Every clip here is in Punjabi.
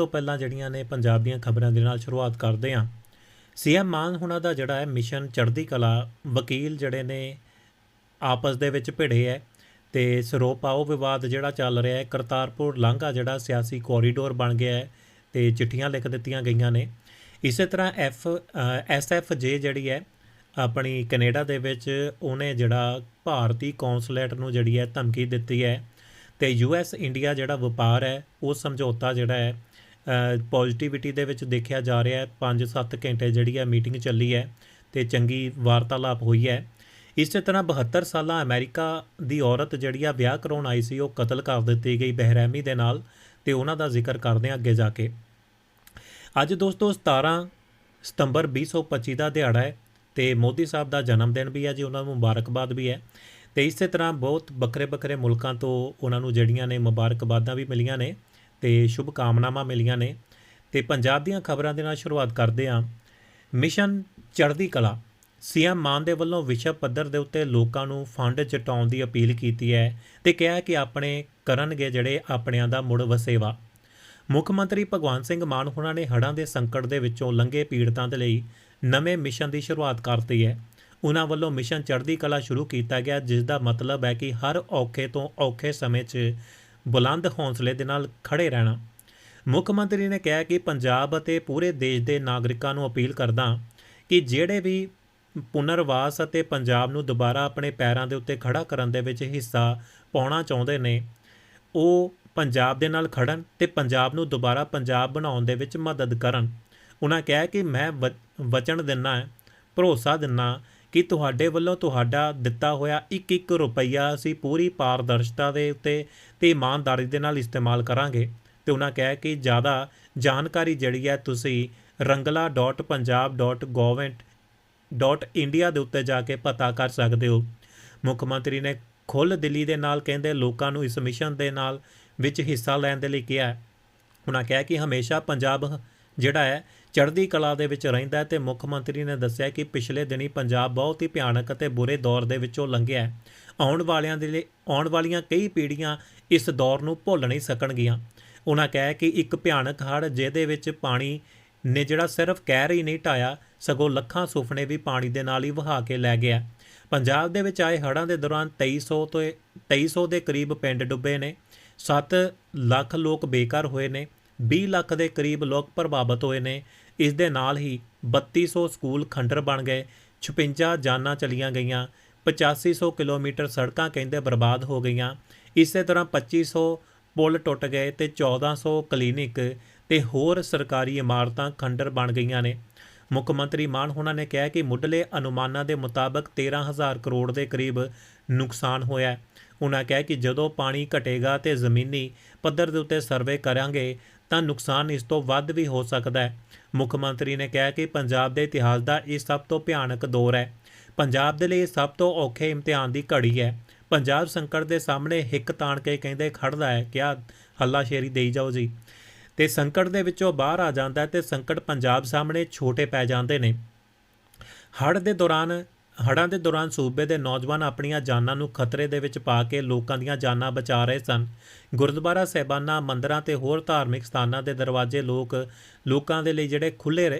ਤੋਂ ਪਹਿਲਾਂ ਜਿਹੜੀਆਂ ਨੇ ਪੰਜਾਬ ਦੀਆਂ ਖਬਰਾਂ ਦੇ ਨਾਲ ਸ਼ੁਰੂਆਤ ਕਰਦੇ ਹਾਂ। ਸੀਐਮ ਮਾਨ ਹੁਣਾਂ ਦਾ ਜਿਹੜਾ ਹੈ ਮਿਸ਼ਨ ਚੜ੍ਹਦੀ ਕਲਾ, ਵਕੀਲ ਜਿਹੜੇ ਨੇ ਆਪਸ ਦੇ ਵਿੱਚ ਭਿੜੇ ਹੈ ਤੇ ਸਰੋਪਾਓ ਵਿਵਾਦ ਜਿਹੜਾ ਚੱਲ ਰਿਹਾ ਹੈ, ਕਰਤਾਰਪੁਰ ਲਾਂਘਾ ਜਿਹੜਾ ਸਿਆਸੀ ਕੋਰੀਡੋਰ ਬਣ ਗਿਆ ਹੈ ਤੇ ਚਿੱਠੀਆਂ ਲਿਖ ਦਿੱਤੀਆਂ ਗਈਆਂ ਨੇ। ਇਸੇ ਤਰ੍ਹਾਂ ਐਫ ਐਸਐਫ ਜੇ ਜਿਹੜੀ ਹੈ ਆਪਣੀ ਕੈਨੇਡਾ ਦੇ ਵਿੱਚ ਉਹਨੇ ਜਿਹੜਾ ਭਾਰਤੀ ਕੌਂਸੂਲੇਟ ਨੂੰ ਜਿਹੜੀ ਹੈ ਧਮਕੀ ਦਿੱਤੀ ਹੈ ਤੇ ਯੂਐਸ ਇੰਡੀਆ ਜਿਹੜਾ ਵਪਾਰ ਹੈ, ਉਹ ਸਮਝੌਤਾ ਜਿਹੜਾ ਹੈ ਪੋਜ਼ਿਟਿਵਿਟੀ ਦੇ ਵਿੱਚ ਦੇਖਿਆ ਜਾ ਰਿਹਾ ਹੈ। 5-7 ਘੰਟੇ ਜਿਹੜੀ ਹੈ ਮੀਟਿੰਗ ਚੱਲੀ ਹੈ ਤੇ ਚੰਗੀ ਵਾਰਤਾਲਾਪ ਹੋਈ ਹੈ। ਇਸੇ ਤਰ੍ਹਾਂ 72 ਸਾਲਾਂ ਅਮਰੀਕਾ ਦੀ ਔਰਤ ਜਿਹੜੀ ਆ ਵਿਆਹ ਕਰਾਉਣ ਆਈ ਸੀ, ਉਹ ਕਤਲ ਕਰ ਦਿੱਤੀ ਗਈ ਬਹਿਰਹਿਮੀ ਦੇ ਨਾਲ ਤੇ ਉਹਨਾਂ ਦਾ ਜ਼ਿਕਰ ਕਰਦੇ ਹਾਂ ਅੱਗੇ ਜਾ ਕੇ। ਅੱਜ ਦੋਸਤੋ 17 ਸਤੰਬਰ 2025 ਦਾ ਦਿਹਾੜਾ ਹੈ ਤੇ ਮੋਦੀ ਸਾਹਿਬ ਦਾ ਜਨਮ ਦਿਨ ਵੀ ਹੈ ਜੀ, ਉਹਨਾਂ ਨੂੰ ਮੁਬਾਰਕਬਾਦ ਵੀ ਹੈ। ਤੇ ਇਸੇ ਤਰ੍ਹਾਂ ਬਹੁਤ ਵੱਖਰੇ ਵੱਖਰੇ ਮੁਲਕਾਂ ਤੋਂ ਉਹਨਾਂ ਨੂੰ ਜਿਹੜੀਆਂ ਨੇ ਮੁਬਾਰਕਬਾਦਾਂ ਵੀ ਮਿਲੀਆਂ ਨੇ। ਤੇ ਸ਼ੁਭ ਕਾਮਨਾਵਾਂ ਮਿਲੀਆਂ ਨੇ ਤੇ ਪੰਜਾਬ ਦੀਆਂ ਖਬਰਾਂ ਦੇ ਨਾਲ ਸ਼ੁਰੂਆਤ ਕਰਦੇ ਹਾਂ। ਮਿਸ਼ਨ ਚੜ੍ਹਦੀ ਕਲਾ, ਸੀਐਮ ਮਾਨ ਦੇ ਵੱਲੋਂ ਵਿਸ਼ਵ ਪੱਧਰ ਦੇ ਉੱਤੇ ਲੋਕਾਂ ਨੂੰ ਫੰਡ ਜਟਾਉਣ ਦੀ ਅਪੀਲ ਕੀਤੀ ਹੈ ਤੇ ਕਿਹਾ ਕਿ ਆਪਣੇ ਕਰਨਗੇ ਜਿਹੜੇ ਆਪਣਿਆਂ ਦਾ ਮੁੜ ਵਸੇਵਾ। ਮੁੱਖ ਮੰਤਰੀ ਭਗਵੰਤ ਸਿੰਘ ਮਾਨ ਹੁਣਾਂ ਨੇ ਹੜ੍ਹਾਂ ਦੇ ਸੰਕਟ ਦੇ ਵਿੱਚੋਂ ਲੰਘੇ ਪੀੜਤਾਂ ਦੇ ਲਈ ਨਵੇਂ ਮਿਸ਼ਨ ਦੀ ਸ਼ੁਰੂਆਤ ਕਰਤੀ ਹੈ। ਉਹਨਾਂ ਵੱਲੋਂ ਮਿਸ਼ਨ ਚੜ੍ਹਦੀ ਕਲਾ ਸ਼ੁਰੂ ਕੀਤਾ ਗਿਆ, ਜਿਸ ਦਾ ਮਤਲਬ ਹੈ ਕਿ ਹਰ ਔਖੇ ਤੋਂ ਔਖੇ ਸਮੇਂ 'ਚ ਬੁਲੰਦ ਹੌਸਲੇ ਦੇ ਨਾਲ ਖੜੇ ਰਹਿਣਾ। ਮੁੱਖ ਮੰਤਰੀ ਨੇ ਕਿਹਾ ਕਿ ਪੰਜਾਬ ਅਤੇ ਪੂਰੇ ਦੇਸ਼ ਦੇ ਨਾਗਰਿਕਾਂ ਨੂੰ ਅਪੀਲ ਕਰਦਾ ਕਿ ਜਿਹੜੇ ਵੀ ਪੁਨਰਵਾਸ ਅਤੇ ਪੰਜਾਬ ਨੂੰ ਦੁਬਾਰਾ ਆਪਣੇ ਪੈਰਾਂ ਦੇ ਉੱਤੇ ਖੜਾ ਕਰਨ ਦੇ ਵਿੱਚ ਹਿੱਸਾ ਪਾਉਣਾ ਚਾਹੁੰਦੇ ਨੇ, ਉਹ ਪੰਜਾਬ ਦੇ ਨਾਲ ਖੜਨ ਤੇ ਪੰਜਾਬ ਨੂੰ ਦੁਬਾਰਾ ਪੰਜਾਬ ਬਣਾਉਣ ਦੇ ਵਿੱਚ ਮਦਦ ਕਰਨ। ਉਹਨਾਂ ਕਿਹਾ ਕਿ ਮੈਂ ਵ- ਵਚਨ ਦਿੰਨਾ, ਭਰੋਸਾ ਦਿੰਨਾ ਕਿ ਤੁਹਾਡੇ ਵੱਲੋਂ ਤੁਹਾਡਾ ਦਿੱਤਾ ਹੋਇਆ ਇੱਕ ਇੱਕ ਰੁਪਈਆ ਅਸੀਂ ਪੂਰੀ ਪਾਰਦਰਸ਼ਤਾ ਦੇ ਉੱਤੇ ਤੇ ਇਮਾਨਦਾਰੀ ਦੇ ਨਾਲ ਇਸਤੇਮਾਲ ਕਰਾਂਗੇ ਤੇ ਉਹਨਾਂ ਕਿਹਾ ਕਿ ਜ਼ਿਆਦਾ ਜਾਣਕਾਰੀ ਜਿਹੜੀ ਹੈ ਤੁਸੀਂ rangla.punjab.government.india ਦੇ ਉੱਤੇ ਜਾ ਕੇ ਪਤਾ ਕਰ ਸਕਦੇ ਹੋ। ਮੁੱਖ ਮੰਤਰੀ ਨੇ ਖੁੱਲ੍ਹ ਦਿੱਲੀ ਦੇ ਨਾਲ ਕਹਿੰਦੇ ਲੋਕਾਂ ਨੂੰ ਇਸ ਮਿਸ਼ਨ ਦੇ ਨਾਲ ਵਿੱਚ ਹਿੱਸਾ ਲੈਣ ਦੇ ਲਈ ਕਿਹਾ ਉਹਨਾਂ ਕਿਹਾ ਕਿ ਹਮੇਸ਼ਾ ਪੰਜਾਬ ਜਿਹੜਾ ਹੈ, ਚੜ੍ਹਦੀ ਕਲਾ ਦੇ ਵਿੱਚ ਰਹਿੰਦਾ ਹੈ ਤੇ ਮੁੱਖ ਮੰਤਰੀ ਨੇ ਦੱਸਿਆ ਕਿ ਪਿਛਲੇ ਦਿਨੀ ਪੰਜਾਬ ਬਹੁਤ ਹੀ ਭਿਆਨਕ ਅਤੇ ਬੁਰੇ ਦੌਰ ਦੇ ਵਿੱਚੋਂ ਲੰਘਿਆ ਹੈ। ਆਉਣ ਵਾਲਿਆਂ ਦੇ ਲਈ, ਆਉਣ ਵਾਲੀਆਂ ਕਈ ਪੀੜ੍ਹੀਆਂ ਇਸ ਦੌਰ ਨੂੰ ਭੁੱਲ ਨਹੀਂ ਸਕਣਗੀਆਂ। ਉਹਨਾਂ ਕਿਹਾ ਕਿ ਇੱਕ ਭਿਆਨਕ ਹੜ੍ਹ ਜਿਹਦੇ ਵਿੱਚ ਪਾਣੀ ਨੇ ਜਿਹੜਾ ਸਿਰਫ ਕਹਿਰ ਹੀ ਨਹੀਂ ਢਾਇਆ, ਸਗੋਂ ਲੱਖਾਂ ਸੁਪਨੇ ਵੀ ਪਾਣੀ ਦੇ ਨਾਲ ਹੀ ਵਹਾ ਕੇ ਲੈ ਗਿਆ ਪੰਜਾਬ ਦੇ ਵਿੱਚ ਆਏ ਹੜ੍ਹਾਂ ਦੇ ਦੌਰਾਨ 2300 ਤੋਂ 2300 ਦੇ ਕਰੀਬ ਪਿੰਡ ਡੁੱਬੇ ਨੇ 7 ਲੱਖ ਲੋਕ ਬੇਘਰ ਹੋਏ ਨੇ 20 ਲੱਖ ਦੇ ਕਰੀਬ ਲੋਕ ਪ੍ਰਭਾਵਿਤ ਹੋਏ ਨੇ। ਇਸ ਦੇ ਨਾਲ ਹੀ 3200 ਸਕੂਲ ਖੰਡਰ ਬਣ ਗਏ 56 ਜਾਨਾਂ ਚਲੀਆਂ ਗਈਆਂ 8500 ਕਿਲੋਮੀਟਰ ਸੜਕਾਂ ਕਹਿੰਦੇ ਬਰਬਾਦ ਹੋ ਗਈਆਂ। ਇਸੇ ਤਰ੍ਹਾਂ 2500 ਪੁਲ ਟੁੱਟ ਗਏ ਤੇ 1400 ਕਲੀਨਿਕ ਤੇ ਹੋਰ ਸਰਕਾਰੀ ਇਮਾਰਤਾਂ ਖੰਡਰ ਬਣ ਗਈਆਂ ਨੇ। ਮੁੱਖ ਮੰਤਰੀ ਮਾਨ ਹੋਣਾ ਨੇ ਕਿਹਾ ਕਿ ਮੁੱਢਲੇ ਅਨੁਮਾਨਾਂ ਦੇ ਮੁਤਾਬਕ 13000 ਕਰੋੜ ਦੇ ਕਰੀਬ ਨੁਕਸਾਨ ਹੋਇਆ ਉਹਨਾਂ ਕਿਹਾ ਕਿ ਜਦੋਂ ਪਾਣੀ ਘਟੇਗਾ ਤੇ ਜ਼ਮੀਨੀ ਪੱਧਰ ਦੇ ਉੱਤੇ ਸਰਵੇ ਕਰਾਂਗੇ ਤਾਂ ਨੁਕਸਾਨ ਇਸ ਤੋਂ ਵੱਧ ਵੀ ਹੋ ਸਕਦਾ ਹੈ। ਮੁੱਖ ਮੰਤਰੀ ਨੇ ਕਿਹਾ ਕਿ ਪੰਜਾਬ ਦੇ ਇਤਿਹਾਸ ਦਾ ਇਹ ਸਭ ਤੋਂ ਭਿਆਨਕ ਦੌਰ ਹੈ। ਪੰਜਾਬ ਦੇ ਲਈ ਸਭ ਤੋਂ ਔਖੇ ਇਮਤਿਹਾਨ ਦੀ ਘੜੀ ਹੈ। ਪੰਜਾਬ ਸੰਕਟ ਦੇ ਸਾਹਮਣੇ ਹਿੱਕ ਤਾਣ ਕੇ ਕਹਿੰਦੇ ਖੜਦਾ ਹੈ ਕਿਆ ਹੱਲਾਸ਼ੇਰੀ ਦੇਈ ਜਾਓ ਜੀ। ਤੇ ਸੰਕਟ ਦੇ ਵਿੱਚੋਂ ਬਾਹਰ ਆ ਜਾਂਦਾ ਹੈ ਤੇ ਸੰਕਟ ਪੰਜਾਬ ਸਾਹਮਣੇ ਛੋਟੇ ਪੈ ਜਾਂਦੇ ਨੇ। ਹੜ੍ਹ ਦੇ ਦੌਰਾਨ ਹੜ੍ਹਾਂ ਦੇ ਦੌਰਾਨ ਸੂਬੇ ਦੇ ਨੌਜਵਾਨ ਆਪਣੀਆਂ ਜਾਨਾਂ ਨੂੰ ਖਤਰੇ ਦੇ ਵਿੱਚ ਪਾ ਕੇ ਲੋਕਾਂ ਦੀਆਂ ਜਾਨਾਂ ਬਚਾ ਰਹੇ ਸਨ। ਗੁਰਦੁਆਰਾ ਸਾਹਿਬਾਨਾਂ ਮੰਦਰਾਂ ਤੇ ਹੋਰ ਧਾਰਮਿਕ ਸਥਾਨਾਂ ਦੇ ਦਰਵਾਜ਼ੇ ਲੋਕ ਲੋਕਾਂ ਦੇ ਲਈ ਜਿਹੜੇ ਖੁੱਲੇ